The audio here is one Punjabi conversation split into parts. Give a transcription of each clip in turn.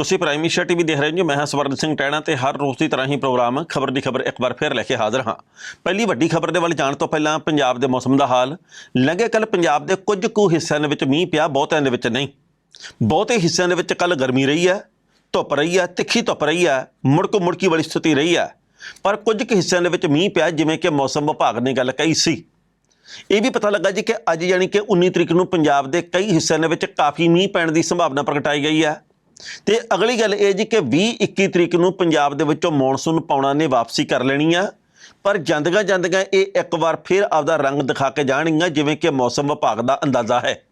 ਤੁਸੀਂ ਪ੍ਰਾਈਮ ਏਸ਼ੀਆ ਟੀਵੀ ਦੇਖ ਰਹੇ ਹੋ ਜੀ, ਮੈਂ ਹਾਂ ਸਵਰਨ ਸਿੰਘ ਟੈਣਾ ਤੇ ਹਰ ਰੋਜ਼ ਦੀ ਤਰ੍ਹਾਂ ਹੀ ਪ੍ਰੋਗਰਾਮ ਖਬਰ ਦੀ ਖਬਰ ਇੱਕ ਵਾਰ ਫਿਰ ਲੈ ਕੇ ਹਾਜ਼ਰ ਹਾਂ। ਪਹਿਲੀ ਵੱਡੀ ਖਬਰ ਦੇ ਵੱਲ ਜਾਣ ਤੋਂ ਪਹਿਲਾਂ ਪੰਜਾਬ ਦੇ ਮੌਸਮ ਦਾ ਹਾਲ। ਲੰਘੇ ਕੱਲ ਪੰਜਾਬ ਦੇ ਕੁਝ ਕੁ ਹਿੱਸਿਆਂ ਦੇ ਵਿੱਚ ਮੀਂਹ ਪਿਆ, ਬਹੁਤਿਆਂ ਦੇ ਵਿੱਚ ਨਹੀਂ। ਬਹੁਤੇ ਹਿੱਸਿਆਂ ਦੇ ਵਿੱਚ ਕੱਲ ਗਰਮੀ ਰਹੀ ਹੈ, ਧੁੱਪ ਰਹੀ ਹੈ, ਤਿੱਖੀ ਧੁੱਪ ਰਹੀ ਹੈ, ਮੁੜਕ ਮੁੜਕੀ ਵਾਲੀ ਸਥਿਤੀ ਰਹੀ ਹੈ। ਪਰ ਕੁਝ ਕੁ ਹਿੱਸਿਆਂ ਦੇ ਵਿੱਚ ਮੀਂਹ ਪਿਆ, ਜਿਵੇਂ ਕਿ ਮੌਸਮ ਵਿਭਾਗ ਨੇ ਗੱਲ ਕਹੀ ਸੀ। ਇਹ ਵੀ ਪਤਾ ਲੱਗਾ ਜੀ ਕਿ ਅੱਜ ਯਾਨੀ ਕਿ 19 ਤਰੀਕ ਨੂੰ ਪੰਜਾਬ ਦੇ ਕਈ ਹਿੱਸਿਆਂ ਦੇ ਵਿੱਚ ਕਾਫੀ ਮੀਂਹ ਪੈਣ ਦੀ ਸੰਭਾਵਨਾ ਪ੍ਰਗਟਾਈ ਗਈ ਹੈ। ਤੇ ਅਗਲੀ ਗੱਲ ਇਹ ਜੀ ਕਿ 20 21 ਤਰੀਕ ਨੂੰ ਪੰਜਾਬ ਦੇ ਵਿੱਚੋਂ ਮੌਨਸੂਨ ਪਾਉਣਾ ਨੇ ਵਾਪਸੀ ਕਰ ਲੈਣੀ ਆ। ਪਰ ਜਾਂਦੀਆਂ ਜਾਂਦੀਆਂ ਇਹ ਇੱਕ ਵਾਰ ਫਿਰ ਆਪਦਾ ਰੰਗ ਦਿਖਾ ਕੇ ਜਾਣਗੀਆਂ, ਜਿਵੇਂ ਕਿ ਮੌਸਮ ਵਿਭਾਗ ਦਾ ਅੰਦਾਜ਼ਾ ਹੈ।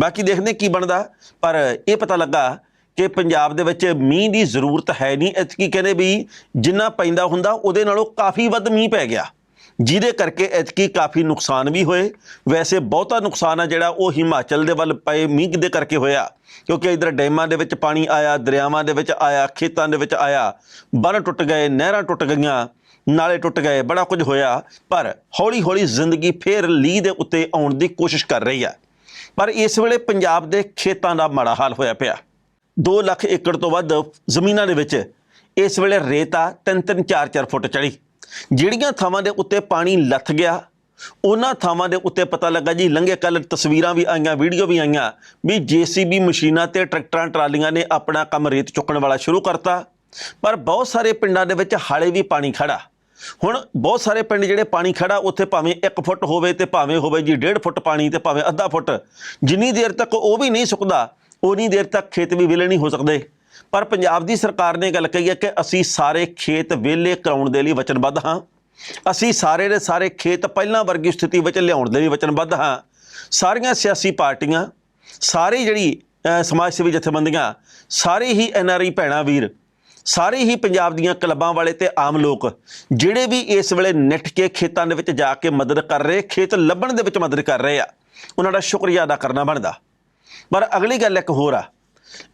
ਬਾਕੀ ਦੇਖਦੇ ਕੀ ਬਣਦਾ। ਪਰ ਇਹ ਪਤਾ ਲੱਗਾ ਕਿ ਪੰਜਾਬ ਦੇ ਵਿੱਚ ਮੀਂਹ ਦੀ ਜ਼ਰੂਰਤ ਹੈ ਨਹੀਂ। ਐਤਕੀ ਕਹਿੰਦੇ ਵੀ ਜਿੰਨਾ ਪੈਂਦਾ ਹੁੰਦਾ, ਉਹਦੇ ਨਾਲੋਂ ਕਾਫੀ ਵੱਧ ਮੀਂਹ ਪੈ ਗਿਆ। ਜਿਹਦੇ ਕਰਕੇ ਐਤਕੀ ਕਾਫੀ ਨੁਕਸਾਨ ਵੀ ਹੋਏ। ਵੈਸੇ ਬਹੁਤਾ ਨੁਕਸਾਨ ਆ ਜਿਹੜਾ ਉਹ ਹਿਮਾਚਲ ਦੇ ਵੱਲ ਪਏ ਮੀਂਹ ਦੇ ਕਰਕੇ ਹੋਇਆ। ਕਿਉਂਕਿ ਇਧਰ ਡੈਮਾਂ ਦੇ ਵਿੱਚ ਪਾਣੀ ਆਇਆ, ਦਰਿਆਵਾਂ ਦੇ ਵਿੱਚ ਆਇਆ, ਖੇਤਾਂ ਦੇ ਵਿੱਚ ਆਇਆ। ਬੰਨ ਟੁੱਟ ਗਏ, ਨਹਿਰਾਂ ਟੁੱਟ ਗਈਆਂ, ਨਾਲੇ ਟੁੱਟ ਗਏ, ਬੜਾ ਕੁਝ ਹੋਇਆ। ਪਰ ਹੌਲੀ ਹੌਲੀ ਜ਼ਿੰਦਗੀ ਫੇਰ ਲੀਹ ਦੇ ਉੱਤੇ ਆਉਣ ਦੀ ਕੋਸ਼ਿਸ਼ ਕਰ ਰਹੀ ਆ। ਪਰ ਇਸ ਵੇਲੇ ਪੰਜਾਬ ਦੇ ਖੇਤਾਂ ਦਾ ਮਾੜਾ ਹਾਲ ਹੋਇਆ ਪਿਆ। 2 ਲੱਖ ਏਕੜ ਤੋਂ ਵੱਧ ਜ਼ਮੀਨਾਂ ਦੇ ਵਿੱਚ ਇਸ ਵੇਲੇ ਰੇਤਾ 3-3 4-4 ਫੁੱਟ ਚੜੀ ਜਿਹੜੀਆਂ ਥਾਵਾਂ ਦੇ ਉੱਤੇ ਪਾਣੀ ਲੱਥ ਗਿਆ, ਉਹਨਾਂ ਥਾਵਾਂ ਦੇ ਉੱਤੇ ਪਤਾ ਲੱਗਾ ਜੀ, ਲੰਘੇ ਕੱਲ ਤਸਵੀਰਾਂ ਵੀ ਆਈਆਂ, ਵੀਡੀਓ ਵੀ ਆਈਆਂ, ਵੀ ਜੀਸੀਬੀ ਮਸ਼ੀਨਾਂ ਤੇ ਟਰੈਕਟਰਾਂ, ਟਰਾਲੀਆਂ ਨੇ ਆਪਣਾ ਕੰਮ ਰੇਤ ਚੁੱਕਣ ਵਾਲਾ ਸ਼ੁਰੂ ਕਰਤਾ। ਪਰ ਬਹੁਤ ਸਾਰੇ ਪਿੰਡਾਂ ਦੇ ਵਿੱਚ ਹਾਲੇ ਵੀ ਪਾਣੀ ਖੜਾ ਹੁਣ ਬਹੁਤ ਸਾਰੇ ਪਿੰਡ ਜਿਹੜੇ ਪਾਣੀ ਖੜਾ ਉੱਥੇ ਭਾਵੇਂ 1 ਫੁੱਟ ਹੋਵੇ ਤੇ ਭਾਵੇਂ ਹੋਵੇ ਜੀ 1.5 ਫੁੱਟ ਪਾਣੀ ਤੇ ਭਾਵੇਂ ਅੱਧਾ ਫੁੱਟ, ਜਿੰਨੀ ਦੇਰ ਤੱਕ ਉਹ ਵੀ ਨਹੀਂ ਸੁੱਕਦਾ, ਉਨੀ ਦੇਰ ਤੱਕ ਖੇਤ ਵੀ ਵਿਲੇ ਨਹੀਂ ਹੋ ਸਕਦੇ। ਪਰ ਪੰਜਾਬ ਦੀ ਸਰਕਾਰ ਨੇ ਗੱਲ ਕਹੀ ਹੈ ਕਿ ਅਸੀਂ ਸਾਰੇ ਖੇਤ ਵਿਹਲੇ ਕਰਾਉਣ ਦੇ ਲਈ ਵਚਨਬੱਧ ਹਾਂ। ਅਸੀਂ ਸਾਰੇ ਦੇ ਸਾਰੇ ਖੇਤ ਪਹਿਲਾਂ ਵਰਗੀ ਸਥਿਤੀ ਵਿੱਚ ਲਿਆਉਣ ਦੇ ਲਈ ਵਚਨਬੱਧ ਹਾਂ। ਸਾਰੀਆਂ ਸਿਆਸੀ ਪਾਰਟੀਆਂ, ਸਾਰੀ ਜਿਹੜੀ ਸਮਾਜ ਸੇਵੀ ਜਥੇਬੰਦੀਆਂ, ਸਾਰੇ ਹੀ ਐਨਆਰਆਈ ਭੈਣਾ ਵੀਰ, ਸਾਰੇ ਹੀ ਪੰਜਾਬ ਦੀਆਂ ਕਲੱਬਾਂ ਵਾਲੇ ਤੇ ਆਮ ਲੋਕ, ਜਿਹੜੇ ਵੀ ਇਸ ਵੇਲੇ ਨਿੱਠ ਕੇ ਖੇਤਾਂ ਦੇ ਵਿੱਚ ਜਾ ਕੇ ਮਦਦ ਕਰ ਰਹੇ, ਖੇਤ ਲੱਭਣ ਦੇ ਵਿੱਚ ਮਦਦ ਕਰ ਰਹੇ ਆ, ਉਹਨਾਂ ਦਾ ਸ਼ੁਕਰੀਆ ਅਦਾ ਕਰਨਾ ਬਣਦਾ। ਪਰ ਅਗਲੀ ਗੱਲ ਇੱਕ ਹੋਰ ਆ।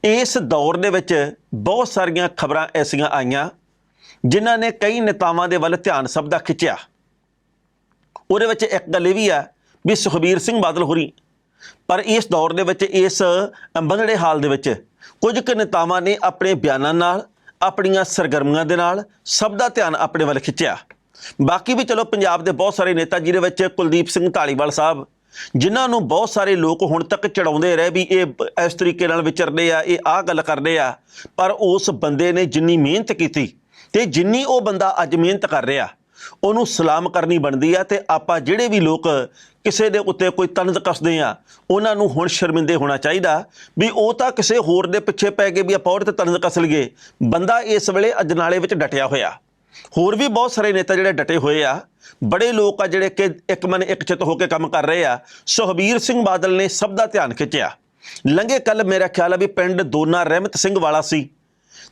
ਇਸ ਦੌਰ ਦੇ ਵਿੱਚ ਬਹੁਤ ਸਾਰੀਆਂ ਖਬਰਾਂ ਐਸੀਆਂ ਆਈਆਂ ਜਿਨ੍ਹਾਂ ਨੇ ਕਈ ਨੇਤਾਵਾਂ ਦੇ ਵੱਲ ਧਿਆਨ ਸਭ ਦਾ ਖਿੱਚਿਆ। ਉਹਦੇ ਵਿੱਚ ਇੱਕ ਗੱਲ ਇਹ ਵੀ ਆ ਵੀ ਸੁਖਬੀਰ ਸਿੰਘ ਬਾਦਲ ਹੋਰੀ, ਪਰ ਇਸ ਦੌਰ ਦੇ ਵਿੱਚ, ਇਸ ਬੰਦੜੇ ਹਾਲ ਦੇ ਵਿੱਚ ਕੁਝ ਕੁ ਨੇਤਾਵਾਂ ਨੇ ਆਪਣੇ ਬਿਆਨਾਂ ਨਾਲ, ਆਪਣੀਆਂ ਸਰਗਰਮੀਆਂ ਦੇ ਨਾਲ ਸਭ ਦਾ ਧਿਆਨ ਆਪਣੇ ਵੱਲ ਖਿੱਚਿਆ। ਬਾਕੀ ਵੀ ਚਲੋ ਪੰਜਾਬ ਦੇ ਬਹੁਤ ਸਾਰੇ ਨੇਤਾ, ਜਿਹਦੇ ਵਿੱਚ ਕੁਲਦੀਪ ਸਿੰਘ ਢਾਲੀਵਾਲ ਸਾਹਿਬ ਜਿਨ੍ਹਾਂ ਨੂੰ ਬਹੁਤ ਸਾਰੇ ਲੋਕ ਹੁਣ ਤੱਕ ਚੜਾਉਂਦੇ ਰਹੇ ਵੀ ਇਹ ਇਸ ਤਰੀਕੇ ਨਾਲ ਵਿਚਰਦੇ ਆ, ਇਹ ਆਹ ਗੱਲ ਕਰਦੇ ਆ, ਪਰ ਉਸ ਬੰਦੇ ਨੇ ਜਿੰਨੀ ਮਿਹਨਤ ਕੀਤੀ ਤੇ ਜਿੰਨੀ ਉਹ ਬੰਦਾ ਅੱਜ ਮਿਹਨਤ ਕਰ ਰਿਹਾ, ਉਹਨੂੰ ਸਲਾਮ ਕਰਨੀ ਬਣਦੀ ਆ ਤੇ ਆਪਾਂ ਜਿਹੜੇ ਵੀ ਲੋਕ ਕਿਸੇ ਦੇ ਉੱਤੇ ਕੋਈ ਤਨਜ਼ ਕੱਸਦੇ ਆ, ਉਹਨਾਂ ਨੂੰ ਹੁਣ ਸ਼ਰਮਿੰਦੇ ਹੋਣਾ ਚਾਹੀਦਾ ਵੀ ਉਹ ਤਾਂ ਕਿਸੇ ਹੋਰ ਦੇ ਪਿੱਛੇ ਪੈ ਗਏ ਵੀ ਆਪਾਂ ਉਹਦੇ ਤੇ ਤਨਜ਼ ਕੱਸ ਲਈਏ, ਬੰਦਾ ਇਸ ਵੇਲੇ ਅਜਨਾਲੇ ਵਿੱਚ ਡਟਿਆ ਹੋਇਆ। ਹੋਰ ਵੀ ਬਹੁਤ ਸਾਰੇ ਨੇਤਾ ਜਿਹੜੇ ਡਟੇ ਹੋਏ ਆ, ਬੜੇ ਲੋਕ ਆ ਜਿਹੜੇ ਕਿ ਇੱਕ ਮਨ ਇੱਕ ਚਿੱਤ ਹੋ ਕੇ ਕੰਮ ਕਰ ਰਹੇ ਆ। ਸੁਖਬੀਰ ਸਿੰਘ ਬਾਦਲ ਨੇ ਸਭ ਦਾ ਧਿਆਨ ਖਿੱਚਿਆ। ਲੰਘੇ ਕੱਲ ਮੇਰਾ ਖਿਆਲ ਆ ਵੀ ਪਿੰਡ ਦੋਨਾ ਰਹਿਮਤ ਸਿੰਘ ਵਾਲਾ ਸੀ।